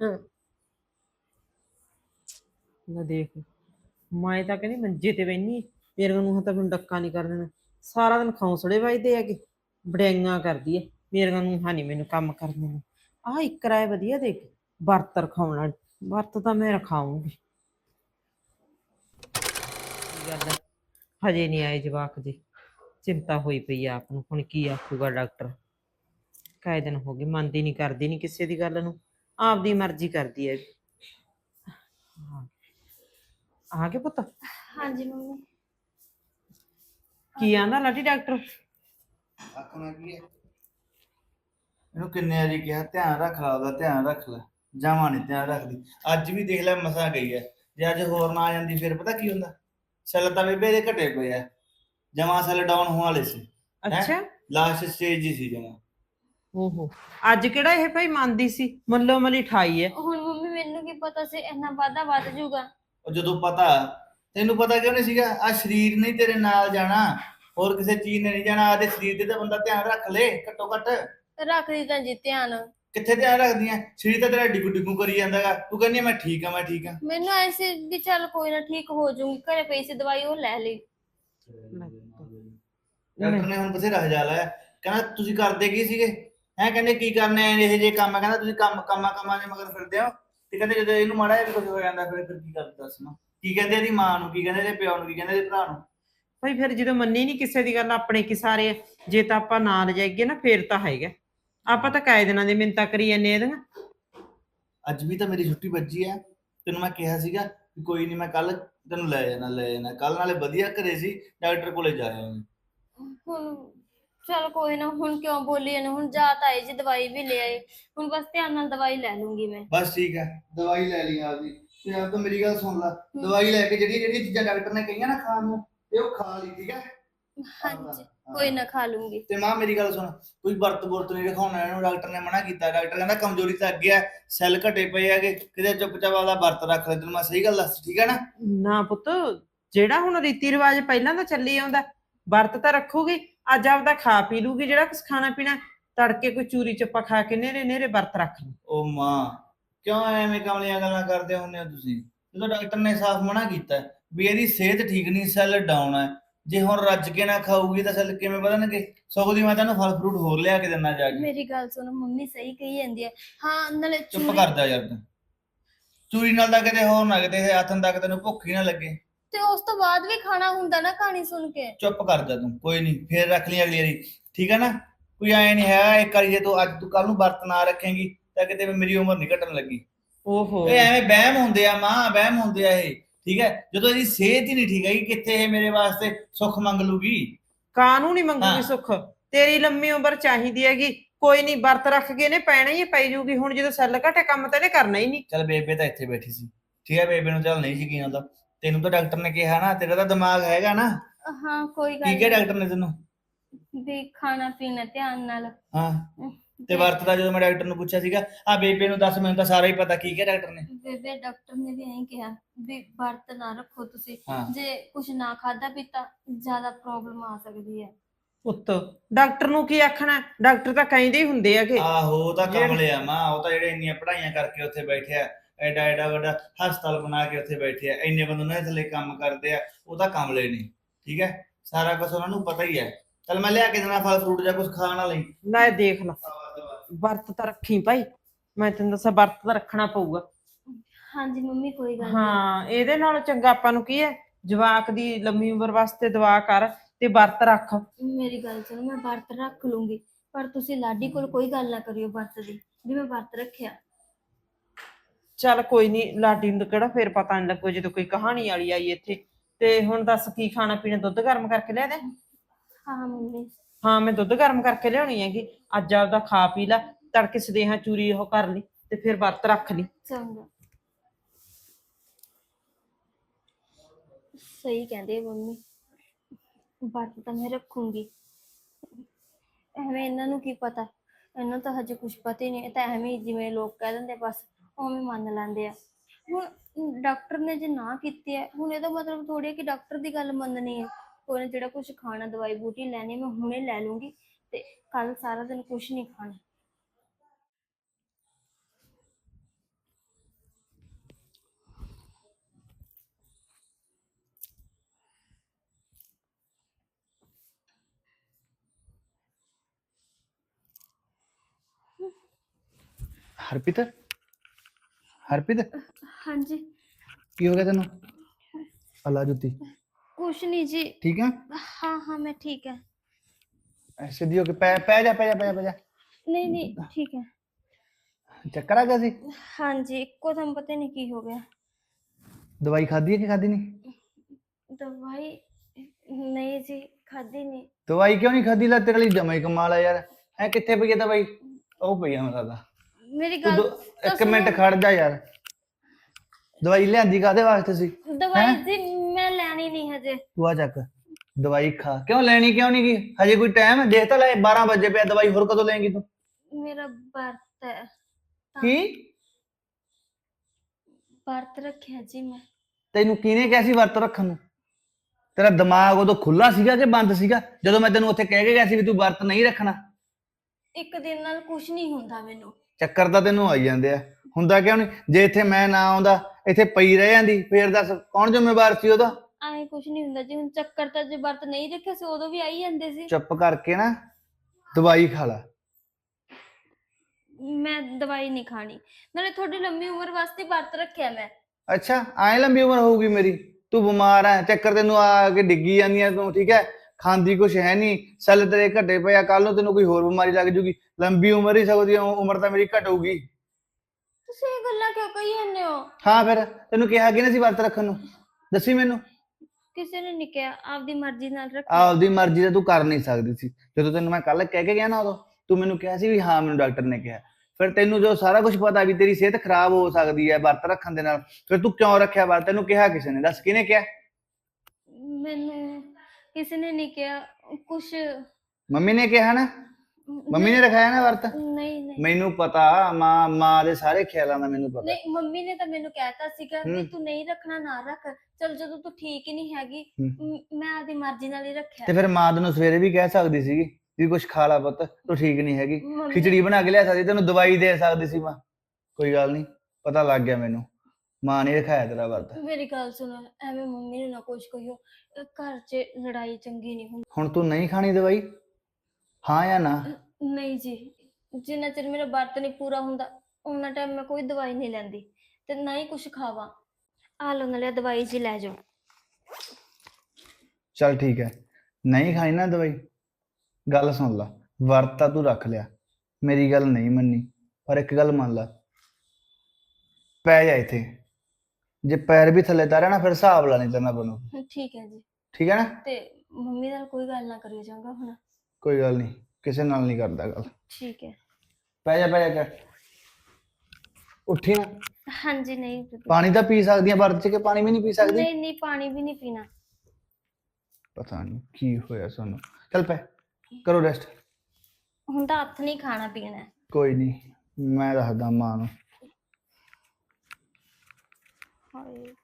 ਹਾਂ। ਲੈ ਦੇਖ ਮੈਂ ਤਾਂ ਕਹਿੰਦੀ ਮੰਜੇ ਤੇ ਬੈਣੀ ਮੇਰੇ ਨੂੰ ਤਾਂ ਮੈਨੂੰ ਡੱਕਾ ਨਹੀਂ ਕਰ ਦੇਣਾ ਸਾਰਾ ਦਿਨ ਖੌਂਸੜੇ ਵੱਜਦੇ ਹੈਗੇ ਬੜਾਈਆਂ ਕਰਦੀ ਐ ਮੇਰੇ ਨੂੰ ਹਾਂ ਨਹੀਂ ਮੈਨੂੰ ਕੰਮ ਕਰਨ ਨੂੰ ਆਹ ਇੱਕ ਰਾਏ ਵਧੀਆ ਦੇਖ ਵਰਤ ਰਖਾਉਣ ਵਾਲੀ ਵਰਤ ਤਾਂ ਮੈਂ ਰਖਾਉਂਗੀ ਕੀ ਹਜੇ ਨਹੀਂ ਆਏ ਜਵਾਕ ਜੀ ਚਿੰਤਾ ਹੋਈ ਪਈ ਆ ਆਪ ਨੂੰ ਹੁਣ ਕੀ ਆਖੂਗਾ ਡਾਕਟਰ? ਕਾਇ ਦਿਨ ਹੋ ਗਏ ਮੰਨਦੀ ਨਹੀਂ ਕਰਦੀ ਨਹੀਂ ਕਿਸੇ ਦੀ ਗੱਲ ਨੂੰ ਆਪਦੀ ਮਰਜ਼ੀ ਕਰਦੀ ਹੈ। ਹਾਂ। ਆ ਗਏ ਪੁੱਤ? ਹਾਂਜੀ ਮੰਮੀ। ਕੀ ਆਂਦਾ ਲਾਡੀ ਡਾਕਟਰ? ਆਖਣਾ ਕੀ ਹੈ? ਇਹਨੂੰ ਕਿੰਨੇ ਵਾਰੀ ਕਿਹਾ ਧਿਆਨ ਰੱਖ ਲਾ ਉਹਦਾ ਧਿਆਨ ਰੱਖ ਲੈ। ਜਾਵਾਂ ਨਹੀਂ ਧਿਆਨ ਰੱਖਦੀ। ਅੱਜ ਵੀ ਦੇਖ ਲੈ ਮਸਾ ਗਈ ਹੈ ਜੇ ਅੱਜ ਹੋਰ ਨਾ ਆ ਜਾਂਦੀ ਫਿਰ ਪਤਾ ਕੀ ਹੁੰਦਾ? ਸੈੱਲ ਤਾਂ ਬੇਬੇ ਦੇ ਘਟੇ ਪਏ ਆ ਜਮਾ ਸੈੱਲ ਡਾਊਨ ਹੋਣ ਵਾਲੇ ਸੀ। ਅੱਛਾ। ਲਾਸਟ ਸਟੇਜ ਹੀ ਸੀ ਜਮਾ। ਓਹੋ। ਅੱਜ ਕਿਹੜਾ ਇਹ ਭਾਈ ਮੰਨਦੀ ਸੀ? ਮੱਲੋ ਮਲੀ ਠਾਈ ਹੈ ਹੁਣ ਮੰਮੀ ਮੈਨੂੰ ਕੀ ਪਤਾ ਸੀ ਇੰਨਾ ਵਾਧਾ ਵੱਧ ਜਾਊਗਾ? ਉਹ ਜਦੋਂ ਪਤਾ ਤੈਨੂੰ ਪਤਾ ਕਿਉਂ ਨਹੀਂ ਸੀਗਾ? ਆ ਸਰੀਰ ਨਹੀਂ ਤੇਰੇ ਨਾਲ ਜਾਣਾ। ਹੋਰ ਕਿਸੇ ਚੀਜ਼ ਨੇ ਨਹੀਂ ਜਾਣਾ। ਆਦੇ ਸਰੀਰ ਤੇ ਤਾਂ ਬੰਦਾ ਧਿਆਨ ਰੱਖ ਲੇ ਘੱਟੋ ਘੱਟ। ਰੱਖਦੀ ਤਾਂ ਜੀ ਧਿਆਨ। ਕਿੱਥੇ ਧਿਆਨ ਰੱਖਦੀ ਆ ਸਰੀਰ ਤਾਂ ਤੇਰਾ ਡਿਗੂ ਡਿਗੂ ਕਰੀ ਜਾਂਦਾਗਾ ਤੂੰ ਕਹਿੰਦੀ ਆ, ਮੈਂ ਠੀਕ ਆ ਮੈਂ ਠੀਕ ਆ। ਮੈਨੂੰ ਐਸੇ ਵੀ ਚੱਲ ਕੋਈ ਨਾ ਠੀਕ ਹੋ ਜਾਊਂਗੀ ਘਰੇ ਪਈ ਸੀ ਦਵਾਈ ਉਹ ਲੈ ਲਈ। ਡਾਕਟਰ ਨੇ ਹੁਣ ਬਥੇਰਾ ਹਜਾ ਲਾਇਆ। ਕਹਿੰਦਾ ਤੁਸੀਂ ਕਰਦੇ ਕੀ ਸੀਗੇ? ਹੈ ਕਹਿੰਦੇ ਕੀ ਕਰਨੇ ਆ ਇਹ ਜੇ ਕੰਮ ਕਹਿੰਦਾ ਤੁਸੀਂ ਕੰਮ ਕੰਮਾਂ ਕੰਮਾਂ ਦੇ ਮਗਰ ਫਿਰਦੇ ਹੋ। ਤੇ ਕਹਿੰਦੇ ਜਦੋਂ ਇਹਨੂੰ ਮਾੜਾ ਜਿਹਾ ਵੀ ਕੁਝ ਹੋ ਜਾਂਦਾ ਫਿਰ ਫਿਰ ਕੀ ਕਰਦੇ ਦੱਸਣਾ ਕੀ ਕਹਿੰਦੇ ਇਹਦੀ ਮਾਂ ਨੂੰ ਕੀ ਕਹਿੰਦੇ ਇਹਦੇ ਪਿਓ ਨੂੰ ਕੀ ਕਹਿੰਦੇ ਇਹਦੇ ਭਰਾ ਨੂੰ? ਭਾਈ ਫਿਰ ਜਦੋਂ ਮੰਨੀ ਨਹੀਂ ਕਿਸੇ ਦੀ ਗੱਲ ਆਪਣੇ ਕੀ ਸਾਰੇ ਆ। ਜੇ ਤਾਂ ਆਪਾਂ ਨਾਲ ਜਾਈਏ ਨਾ ਫੇਰ ਤਾਂ ਹੈਗਾ। ਆਪਾਂ ਤਾਂ ਕਾਇ ਦਿਨਾਂ ਦੀ ਮਿੰਤਾ ਕਰੀ ਜਾਂਦੇ ਇਹਦੀਆਂ। ਅੱਜ ਵੀ ਤਾਂ ਮੇਰੀ ਛੁੱਟੀ ਵੱਜੀ ਆ। ਤੈਨੂੰ ਮੈਂ ਕਿਹਾ ਸੀਗਾ ਵੀ ਕੋਈ ਨਹੀਂ ਮੈਂ ਕੱਲ ਤੈਨੂੰ ਲੈ ਜਾਣਾ ਲੈ ਜਾਣਾ। ਕੱਲ ਨਾਲੇ ਵਧੀਆ ਘਰੇ ਸੀ ਡਾਕਟਰ ਕੋਲੇ ਜਾਇਆ ਹੁਣ ਚੱਲ ਕੋਈ ਨਾ ਹੁਣ ਕਿਉਂ ਬੋਲੀ ਇਹਨੂੰ? ਹੁਣ ਜਾ ਤਾਂ ਆਏ ਜੀ ਦਵਾਈ ਵੀ ਲੈ ਆਏ। ਹੁਣ ਬਸ ਧਿਆਨ ਨਾਲ ਦਵਾਈ ਲੈ ਲੂੰਗੀ ਮੈਂ। ਬਸ ਠੀਕ ਹੈ ਦਵਾਈ ਲੈ ਲਈ ਆਪਦੀ। ਤੇ ਆਪ ਤਾਂ ਮੇਰੀ ਗੱਲ ਸੁਣ ਲੈ ਦਵਾਈ ਲੈ ਕੇ ਜਿਹੜੀ ਜਿਹੜੀ ਚੀਜ਼ਾਂ ਡਾਕਟਰ ਨੇ ਕਹੀਆਂ ਨਾ ਖਾਣ ਨੂੰ ਤੇ ਉਹ ਖਾ ਲਈ ਠੀਕ ਹੈ ਹਾਂਜੀ ਕੋਈ ਨਾ ਖਾ ਲੂੰਗੀ। ਤੇ ਮਾਂ ਮੇਰੀ ਗੱਲ ਸੁਣ ਕੋਈ ਵਰਤ ਵਰਤ ਨਹੀਂ ਦਿਖਾਉਣਾ ਇਹਨੂੰ ਡਾਕਟਰ ਨੇ ਮਨਾ ਕੀਤਾ। ਡਾਕਟਰ ਕਹਿੰਦਾ ਕਮਜ਼ੋਰੀ ਤਾਂ ਅੱਗੇ ਆ ਸੈੱਲ ਘਟੇ ਪਏ ਹੈਗੇ ਕਿਤੇ ਚੁੱਪਚਾਪ ਆਪਦਾ ਵਰਤ ਰੱਖ ਲੈ ਤੈਨੂੰ ਮੈਂ ਸਹੀ ਗੱਲ ਦੱਸ ਠੀਕ ਹੈ ਨਾ? ਨਾ ਪੁੱਤ ਜਿਹੜਾ ਹੁਣ ਰੀਤੀ ਰਿਵਾਜ ਪਹਿਲਾਂ ਤਾਂ ਚੱਲੀ ਆਉਂਦਾ ਵਰਤ ਤਾਂ ਰੱਖੂਗੀ ਅੱਜ ਆਪਦਾ ਖਾ ਪੀ ਲੂਗੀ ਜਿਹੜਾ ਕੁਛ ਖਾਣਾ ਪੀਣਾ ਤੜਕੇ ਕੋਈ ਚੂਰੀ ਚੱਪਾ ਖਾ ਕੇ ਨੇਰੇ ਨੇਰੇ ਵਰਤ ਰੱਖ ਲੂ ਉਹ ਮਾਂ ਕਿਉਂ ਐਵੇਂ ਕਮਲੀਆਂ ਗੱਲਾਂ ਕਰਦੇ ਹੁੰਦੇ ਹੋ ਤੁਸੀਂ? ਜਦੋਂ ਡਾਕਟਰ ਨੇ ਸਾਫ਼ ਮਨਾ ਕੀਤਾ ਵੀ ਇਹਦੀ ਸਿਹਤ ਠੀਕ ਨਹੀਂ ਸੈੱਲ ਡਾਊਨ ਹੈ ਜੇ ਹੁਣ ਰੱਜ ਕੇ ਨਾ ਖਾਊਗੀ ਤਾਂ ਸੈੱਲ ਕਿਵੇਂ ਵਧਣਗੇ? ਸਗੋਂ ਦੀ ਮੈਂ ਤੈਨੂੰ ਫਲ ਫਰੂਟ ਹੋਰ ਲਿਆ ਕੇ ਦਿੰਨਾ ਜਾ ਕੇ। ਮੇਰੀ ਗੱਲ ਸੁਣੋ ਮੰਮੀ ਸਹੀ ਕਹੀ ਜਾਂਦੀ ਹੈ। ਹਾਂ ਨਾਲੇ ਚੁੱਪ ਚੂਰੀ ਕਰ ਜਾ ਯਾਰ ਤੂੰ। ਚੂਰੀ ਨਾਲ ਤਾਂ ਕਿਤੇ ਹੋਰ ਨਾ ਕਿਤੇ ਹੱਥਾਂ ਤੱਕ ਤੈਨੂੰ ਭੁੱਖ ਹੀ ਨਾ ਲੱਗੇ। ਤੇ ਉਸ ਤੋਂ ਬਾਅਦ ਵੀ ਖਾਣਾ ਹੁੰਦਾ ਨਾ ਕਹਾਣੀ ਸੁਣ ਕੇ। ਚੁੱਪ ਕਰ ਜਾ ਤੂੰ ਕੋਈ ਨਹੀਂ ਫੇਰ ਰੱਖ ਲਈ ਅਗਲੀ ਵਾਰੀ। ਠੀਕ ਹੈ ਨਾ? ਕੋਈ ਐ ਨਹੀਂ ਹੈ ਇੱਕ ਵਾਰੀ ਜੇ ਤੂੰ ਅੱਜ ਤੂੰ ਕੱਲ ਨੂੰ ਵਰਤ ਨਾ ਰੱਖੇਂਗੀ ਤਾਂ ਕਿਤੇ ਮੇਰੀ ਉਮਰ ਨਹੀਂ ਘਟਣ ਲੱਗੀ। ਓਹੋ। ਇਹ ਐਵੇਂ ਵਹਿਮ ਹੁੰਦੇ ਆ ਮਾਂ ਵਹਿਮ ਹੁੰਦੇ ਆ ਇਹ। ਠੀਕ ਹੈ? ਜਦੋਂ ਇਹਦੀ ਸਿਹਤ ਹੀ ਨਹੀਂ ਠੀਕ ਹੈਗੀ ਕਿੱਥੇ ਇਹ ਮੇਰੇ ਵਾਸਤੇ ਸੁੱਖ ਮੰਗ ਲੂਗੀ ਕਾਨੂੰਨ ਹੀ ਮੰਗੂਗੀ ਹਾਂ। ਸੁੱਖ। ਤੇਰੀ ਲੰਮੀ ਉਮਰ ਚਾਹੀਦੀ ਹੈਗੀ। ਕੋਈ ਨਹੀਂ ਵਰਤ ਰੱਖ ਕੇ ਨੇ ਪੈਣਾ ਹੀ ਹੈ, ਪੈ ਜੂਗੀ। ਹੁਣ ਜਦੋਂ ਸੈੱਲ ਘਟੇ ਕੰਮ ਤਾਂ ਇਹਨੇ ਕਰਨਾ ਹੀ ਨਹੀਂ। ਚੱਲ ਬੇਬੇ ਤਾਂ ਇੱਥੇ ਬੈਠੀ ਸੀ। ਠੀਕ ਹੈ ਬੇਬੇ ਨੂੰ ਚੱਲ ਨਹੀਂ ਯਕੀਨ ਆਉਂਦਾ। ਤੈਨੂੰ ਤਾਂ ਡਾਕਟਰ ਨੇ ਕਿਹਾ ਨਾ ਤੇਰਾ ਤਾਂ ਦਿਮਾਗ ਹੈਗਾ ਨਾ। ਹਾਂ ਕੋਈ ਗੱਲ ਕੀ ਕਿਹਾ ਨਹੀਂ। ਡਾਕਟਰ ਨੇ ਤੈਨੂੰ? ਵੀ ਖਾਣਾ ਪੀਣਾ ਧਿਆਨ ਨਾਲ। ਹਾਂ। ਤੇ ਵਰਤ ਦਾ ਜਦੋਂ ਮੈਂ ਡਾਕਟਰ ਨੂੰ ਪੁੱਛਿਆ ਸੀਗਾ ਆ ਬੇਬੇ ਨੂੰ ਦੱਸ ਮੈਨੂੰ ਤਾਂ ਸਾਰਾ ਹੀ ਪਤਾ ਕੀ ਕਿਹਾ ਡਾਕਟਰ ਨੇ? ਬੇਬੇ ਡਾਕਟਰ ਨੇ ਵੀ ਐਂ ਕਿਹਾ ਵੀ ਵਰਤ ਨਾ ਰੱਖੋ ਤੁਸੀਂ। ਹਾਂ। ਜੇ ਕੁਝ ਨਾ ਖਾਦਾ ਪੀਤਾ ਜ਼ਿਆਦਾ ਪ੍ਰੋਬਲਮ ਆ ਸਕਦੀ ਹੈ। ਪੁੱਤ ਡਾਕਟਰ ਨੂੰ ਕੀ ਆਖਣਾ? ਡਾਕਟਰ ਤਾਂ ਕਹਿੰਦੇ ਹੀ ਹੁੰਦੇ ਆ ਕਿ ਆਹੋ ਉਹ ਤਾਂ ਜਿਹੜੇ- ਕਮਲੇ ਆ ਮਾਂ ਉਹ ਤਾਂ ਜਿਹੜੇ ਇੰਨੀਆਂ ਪੜ੍ਹਾਈਆਂ ਕਰਕੇ ਉੱਥੇ ਬੈਠੇ ਆ ਐਡਾ ਐਡਾ ਵੱਡਾ ਹਸਪਤਾਲ ਬਣਾ ਕੇ ਉੱਥੇ ਬੈਠੇ ਆ ਇੰਨੇ ਬੰਦੇ ਉਹਨਾਂ ਦੇ ਥੱਲੇ ਕੰਮ ਕਰਦੇ ਆ ਉਹ ਤਾਂ ਕਮਲੇ ਨੇ ਠੀਕ ਹੈ? ਸਾਰਾ ਕੁਝ ਉਹਨਾਂ ਨੂੰ ਪਤਾ ਹੀ ਹੈ। ਚਲ ਮੈਂ ਲਿਆ ਕੇ ਦੇਣਾ ਫਲ ਫਰੂਟ ਜਾਂ ਕੁਝ ਖਾਣ ਵਾਲੀ। ਲੈ ਦੇਖ ਲਾ। ਵਰਤ ਤਾਂ ਰੱਖੀ ਭਾਈ ਮੈਂ ਤੈਨੂੰ ਦੱਸਾਂ ਵਰਤ ਤਾਂ ਰੱਖਣਾ ਪਊਗਾ। ਹਾਂਜੀ ਮੰਮੀ ਕੋਈ ਗੱਲ ਨਹੀਂ। ਹਾਂ ਇਹਦੇ ਨਾਲੋਂ ਚੰਗਾ ਆਪਾਂ ਨੂੰ ਕੀ ਹੈ? ਜਵਾਕ ਦੀ ਲੰਮੀ ਉਮਰ ਵਾਸਤੇ ਦੁਆ ਕਰ ਤੇ ਵਰਤ ਰੱਖ। ਮੇਰੀ ਗੱਲ ਸੁਣੋ ਮੈਂ ਵਰਤ ਰੱਖ ਲੂੰਗੀ ਪਰ ਤੁਸੀਂ ਲਾਡੀ ਕੋਲ ਕੋਈ ਗੱਲ ਨਾ ਕਰਿਓ ਵਰਤ ਦੀ ਵੀ ਮੈਂ ਵਰਤ ਰੱਖਿਆ। ਚੱਲ ਕੋਈ ਨਹੀਂ ਲਾਡੀ ਨੂੰ ਤਾਂ ਕਿਹੜਾ ਫੇਰ ਪਤਾ ਨਹੀਂ ਲੱਗੋ ਜਦੋਂ ਕੋਈ ਕਹਾਣੀ ਵਾਲੀ ਆਈ ਇੱਥੇ। ਤੇ ਹੁਣ ਦੱਸ ਕੀ ਖਾਣਾ ਪੀਣਾ ਦੁੱਧ ਗਰਮ ਕਰਕੇ ਲਿਆ ਦੇ? ਹਾਂ ਮੰਮੀ। ਹਾਂ ਮੈਂ ਦੁੱਧ ਗਰਮ ਕਰਕੇ ਲਿਆਉਣੀ ਹੈਗੀ। ਅੱਜ ਆਪਦਾ ਖਾ ਪੀ ਲੈ, ਤੜਕੇ ਸਦੇਹਾਂ ਚੂਰੀ ਉਹ ਕਰ ਲਈ ਤੇ ਫਿਰ ਵਰਤ ਰੱਖ ਲਈ। ਚੰਗਾ। ਸਹੀ ਕਹਿੰਦੇ ਆ ਮੰਮੀ। ਵਰਤ ਤਾਂ ਮੈਂ ਰੱਖੂੰਗੀ। ਐਵੇਂ ਇਹਨਾਂ ਨੂੰ ਕੀ ਪਤਾ? ਇਹਨਾਂ ਨੂੰ ਤਾਂ ਹਜੇ ਕੁਝ ਪਤਾ ਹੀ ਨਹੀਂ। ਇਹ ਤਾਂ ਐਵੇਂ ਹੀ ਜਿਵੇਂ ਲੋਕ ਕਹਿ ਦਿੰਦੇ ਬਸ ਉਵੇਂ ਮੰਨ ਲੈਂਦੇ ਆ। ਹੁਣ ਡਾਕਟਰ ਨੇ ਜੇ ਨਾ ਕੀਤੀ ਹੈ, ਹੁਣ ਇਹਦਾ ਮਤਲਬ ਥੋੜੀ ਹੈ ਕਿ ਡਾਕਟਰ ਦੀ ਗੱਲ ਮੰਨਣੀ ਹੈ। ਉਹਨੇ ਜਿਹੜਾ ਕੁਝ ਖਾਣਾ ਦਵਾਈ ਬੂਟੀ ਲੈਣੀ, ਮੈਂ ਹੁਣੇ ਲੈ ਲੂੰਗੀ। ਤੇ ਕੱਲ ਸਾਰਾ ਦਿਨ ਕੁਝ ਨਹੀਂ ਖਾਣਾ। ਹਰਪ੍ਰੀਤ? ਹਰਪ੍ਰੀਤ? ਹਾਂਜੀ। ਕੀ ਹੋ ਗਿਆ ਤੈਨੂੰ? ਅੱਲਾ ਜੁੱਤੀ। ਕੁਛ ਨਹੀਂ ਜੀ। ਠੀਕ ਹੈ? ਹਾਂ ਹਾਂ ਮੈਂ ਠੀਕ ਹੈ। ਐਸੇ ਦੀ ਹੋ ਕੇ ਪੈ ਪੈ ਜਾ ਪੈ ਜਾ ਪੈ ਜਾ ਪੈ ਜਾ। ਨਹੀਂ ਨਹੀਂ ਠੀਕ ਹੈ। ਚੱਕਰ ਆ ਗਿਆ ਸੀ? ਹਾਂਜੀ ਇੱਕੋ ਦਮ ਪਤਾ ਨਹੀਂ ਕੀ ਹੋ ਗਿਆ। ਦਵਾਈ ਖਾਧੀ ਹੈ ਕਿ ਖਾਧੀ ਨਹੀਂ? ਦਵਾਈ ਨਹੀਂ ਜੀ ਖਾਦੀ ਨਹੀਂ। ਦਵਾਈ ਕਿਉਂ ਨਹੀਂ ਖਾਧੀ? ਲੈ ਤੇਰੇ ਲਈ ਜਮਾ ਹੀ ਕਮਾਲ ਆ ਯਾਰ। ਹੈ ਕਿੱਥੇ ਪਈ ਹੈ ਦਵਾਈ? ਉਹ ਪਈ ਆ ਮੇਰਾ ਦਾ ਮੇਰੀ ਤੂੰ ਗੱਲ ਇੱਕ ਮਿੰਟ ਖੜ ਜਾ ਯਾਰ। ਦਵਾਈ ਲਿਆਂਦੀ ਕਾਦੇ ਵਾਸਤੇ ਸੀ? ਦਵਾਈ ਜੀ ਮੈਂ ਲੈਣੀ ਨਹੀਂ ਹਜੇ। ਤੂੰ ਆ ਚੱਕ। ਦਵਾਈ ਖਾ। ਕਿਉਂ ਲੈਣੀ ਕਿਉਂ ਨਹੀਂ ਗਈ ਹਜੇ ਕੋਈ ਟਾਈਮ ਹੈ? ਦੇਖ ਤਾਂ ਲੈ 12 ਵਜੇ ਪਿਆ ਦਵਾਈ ਹੋਰ ਕਦੋਂ ਲੈਂਗੀ ਤੂੰ? ਮੇਰਾ ਵਰਤ ਹੈ। ਕੀ? ਵਰਤ ਰੱਖਿਆ ਜੀ ਮੈਂ। ਤੈਨੂੰ ਕਿਹਨੇ ਕਿਹਾ ਸੀ ਵਰਤ ਰੱਖਣ ਨੂੰ? ਤੇਰਾ ਦਿਮਾਗ ਉਦੋਂ ਖੁੱਲਾ ਸੀਗਾ ਕਿ ਬੰਦ ਸੀਗਾ? ਜਦੋਂ ਮੈਂ ਤੈਨੂੰ ਉੱਥੇ ਕਹਿ ਕੇ ਗਿਆ ਸੀ ਵੀ ਤੂੰ ਵਰਤ ਨਹੀਂ ਰੱਖਣਾ। ਇੱਕ ਦਿਨ ਨਾਲ ਕੁਝ ਨਹੀਂ ਹੁੰਦਾ ਮੈਨੂੰ। ਚੱਕਰ ਤਾਂ ਤੈਨੂੰ ਆਈ ਜਾਂਦੇ ਆ। ਹੁੰਦਾ ਕਿਉਂ ਨਹੀਂ ਜੇ ਇੱਥੇ ਮੈਂ ਨਾ ਆਉਂਦਾ ਇੱਥੇ ਪਈ ਰਹਿ ਜਾਂਦੀ ਫੇਰ ਦੱਸ ਕੌਣ ਜ਼ਿੰਮੇਵਾਰ ਸੀ ਉਹਦਾ? ਐਂ ਕੁਝ ਨਹੀਂ ਹੁੰਦਾ ਜੀ ਹੁਣ ਚੱਕਰ ਤਾਂ ਜੇ ਵਰਤ ਨਹੀਂ ਰੱਖਿਆ ਸੀ ਉਦੋਂ ਵੀ ਆਈ ਜਾਂਦੇ ਸੀ। ਚੁੱਪ ਕਰਕੇ ਨਾ ਦਵਾਈ ਖਾ ਲੈ। ਮੈਂ ਦਵਾਈ ਨਹੀਂ ਖਾਣੀ। ਨਾਲੇ ਤੁਹਾਡੀ ਲੰਮੀ ਉਮਰ ਵਾਸਤੇ ਵਰਤ ਰੱਖਿਆ ਮੈਂ। ਅੱਛਾ ਐ ਲੰਬੀ ਉਮਰ ਹੋਊਗੀ ਮੇਰੀ। ਤੂੰ ਬਿਮਾਰ ਐ ਚੱਕਰ ਤੈਨੂੰ ਆ ਕੇ ਡਿੱਗੀ ਜਾਂਦੀਆਂ ਤੂੰ ਠੀਕ ਹੈ ਖਾਂਦੀ ਕੁਛ ਹੈ ਨਹੀਂ ਸੈੱਲ ਤੇਰੇ ਘਟੇ ਪਏ ਆ ਕੱਲ ਨੂੰ ਤੈਨੂੰ ਕੋਈ ਹੋਰ ਬਿਮਾਰੀ ਲੱਗ ਜੂਗੀ। ਲੰਬੀ ਉਮਰ ਹੀ ਸਕਦੀ ਉਮਰ ਤਾਂ ਮੇਰੀ ਘਟੂਗੀ ਤੁਸੀਂ ਇਹ ਗੱਲਾਂ ਕਿਉਂ ਕਹੀ ਜਾਂਦੇ ਹੋ? ਹਾਂ ਫਿਰ ਤੈਨੂੰ ਕਿਹਾ ਕਿਹਨੇ ਸੀ ਵਰਤ ਰੱਖਣ ਨੂੰ? ਦੱਸੀ ਮੈਨੂੰ। ਕਿਸੇ ਨੇ ਨਹੀਂ ਕਿਹਾ ਆਪਦੀ ਮਰਜ਼ੀ ਨਾਲ ਰੱਖ ਆਪਦੀ ਮਰਜ਼ੀ ਦਾ ਤੂੰ ਕਰ ਨਹੀਂ ਸਕਦੀ ਸੀ। ਜਦੋਂ ਤੈਨੂੰ ਮੈਂ ਕੱਲ ਕਹਿ ਕੇ ਗਿਆ ਨਾ ਉਦੋਂ ਤੂੰ ਮੈਨੂੰ ਕਿਹਾ ਸੀ ਵੀ ਹਾਂ ਮੈਨੂੰ ਡਾਕਟਰ ਨੇ ਕਿਹਾ। ਫਿਰ ਤੈਨੂੰ ਜੋ ਸਾਰਾ ਕੁਝ ਪਤਾ ਵੀ ਤੇਰੀ ਸਿਹਤ ਖਰਾਬ ਹੋ ਸਕਦੀ ਹੈ ਵਰਤ ਰੱਖਣ ਦੇ ਨਾਲ ਫਿਰ ਤੂੰ ਕਿਉਂ ਰੱਖਿਆ ਵਰਤ? ਤੈਨੂੰ ਕਿਹਾ ਕਿਸੇ ਨੇ? ਦੱਸ ਕਿਹਨੇ ਕਿਹਾ? ਮੈਨੂੰ ਕਿਸੇ ਨੇ ਨਹੀਂ ਕਿਹਾ ਕੁਛ ਮੰਮੀ ਨੇ ਕਿਹਾ ਨਾ? ਮੰਮੀ ਨੇ ਰਖਾਇਆ ਨਾ ਵਰਤ? ਨਹੀਂ ਨਹੀਂ। ਮੈਨੂੰ ਪਤਾ ਮਾਂ ਮਾਂ ਦੇ ਸਾਰੇ ਖਿਆਲਾਂ ਦਾ ਮੈਨੂੰ ਪਤਾ। ਨਹੀਂ ਮੰਮੀ ਨੇ ਤਾਂ ਮੈਨੂੰ ਕਹਿਤਾ ਸੀਗਾ ਵੀ ਹੂੰ। ਤੂੰ ਨਹੀਂ ਰੱਖਣਾ ਨਾ ਰੱਖ। ਚਲ ਜਦੋਂ ਤੂੰ ਠੀਕ ਹੀ ਨਹੀਂ ਹੈਗੀ ਹੂੰ। ਮ- ਮੈਂ ਆਪਦੀ ਮਰਜ਼ੀ ਨਾਲ ਹੀ ਰੱਖਿਆ। ਤੇ ਫਿਰ ਮਾਂ ਤੈਨੂੰ ਸਵੇਰੇ ਵੀ ਕਹਿ ਸਕਦੀ ਸੀਗੀ ਵੀ ਕੁਝ ਖਾ ਲਾ ਪੁੱਤ ਤੂੰ ਠੀਕ ਨਹੀਂ ਹੈਗੀ। ਮੰਮੀ- ਖਿਚੜੀ ਬਣਾ ਕੇ ਲਿਆ ਸਕਦੀ ਤੈਨੂੰ ਦਵਾਈ ਦੇ ਸਕਦੀ ਸੀ ਮਾਂ। ਕੋਈ ਗੱਲ ਨਹੀਂ ਪਤਾ ਲੱਗ ਗਿਆ ਮੈਨੂੰ। ਮਾਂ ਨੇ ਰਖਾਇਆ ਤੇਰਾ ਵਰਤ। ਮੇਰੀ ਗੱਲ ਸੁਣੋ ਐਵੇਂ ਮੰਮੀ ਨੂੰ ਨਾ ਕੁਛ ਕਹੀਓ ਅਹ ਘਰ 'ਚ ਲੜਾਈ ਚੰਗੀ ਨਹੀਂ ਹੁੰਦੀ। ਹੁਣ ਤੂੰ ਨਹੀਂ ਖਾਣੀ ਦਵਾਈ? ਹਾਂ ਜਾਂ ਨਾ? ਨਹੀਂ ਜੀ ਜਿੰਨਾ ਚਿਰ ਮੇਰਾ ਵਰਤ ਨਹੀਂ ਪੂਰਾ ਹੁੰਦਾ ਉਹਨਾਂ ਟਾਈਮ ਮੈਂ ਕੋਈ ਦਵਾਈ ਨਹੀਂ ਲੈਂਦੀ ਤੇ ਨਾ ਹੀ ਕੁਛ ਖਾਵਾਂ। ਆ ਲਓ ਨਾਲੇ ਆਹ ਦਵਾਈ ਜੀ ਲੈ ਜਾਓ। ਚੱਲ ਠੀਕ ਹੈ। ਨਹੀਂ ਖਾਣੀ ਨਾ ਦਵਾਈ? ਗੱਲ ਸੁਣ ਲਾ ਵਰਤ ਤਾਂ ਤੂੰ ਰੱਖ ਲਿਆ। ਮੇਰੀ ਗੱਲ ਨਹੀਂ ਮੰਨੀ ਪਰ ਇੱਕ ਗੱਲ ਮੰਨ ਲਾ। ਪੈ ਜਾ ਇੱਥੇ। ਜੇ ਪੈਰ ਵੀ ਥੱਲੇ ਤਾਰਿਆ ਨਾ ਫਿਰ ਹਿਸਾਬ ਲਾ ਨਹੀਂ ਤੇਰੇ ਨਾਲ ਬਣੂ ਠੀਕ ਹੈ ਜੀ। ਠੀਕ ਹੈ ਨਾ? ਤੇ ਮੰਮੀ ਨਾਲ ਕੋਈ ਗੱਲ ਨਾ ਕਰਿਓ ਚੰਗਾ ਹੁਣ। ਕੋਈ ਗੱਲ ਨਹੀਂ ਕਿਸੇ ਨਾਲ ਨਹੀਂ ਕਰਦਾ ਗੱਲ। ਠੀਕ ਹੈ। ਪੈ ਜਾ ਪੈ ਜਾ ਕਰ ਉੱਠੀ ਨਾ। ਹਾਂਜੀ ਨਹੀਂ ਪਾਣੀ ਤਾਂ ਪੀ ਸਕਦੀ ਆ ਵਰਤ ਚ ਕੇ ਪਾਣੀ ਵੀ ਨਹੀਂ ਪੀ ਸਕਦੀ? ਨਹੀਂ ਨਹੀਂ ਪਾਣੀ ਵੀ ਨਹੀਂ ਪੀਣਾ। ਪਤਾ ਨਹੀਂ ਕੀ ਹੋਇਆ ਸਾਨੂੰ। ਚੱਲ ਪੈ ਕਰੋ ਰੈਸਟ ਹੁਣ ਤਾਂ ਹੱਥ ਨਹੀਂ ਖਾਣਾ ਪੀਣਾ। ਹੈ। ਕੋਈ ਨਹੀਂ ਮੈਂ ਦੱਸਦਾ ਮਾਂ ਨੂੰ। ਹਾਏ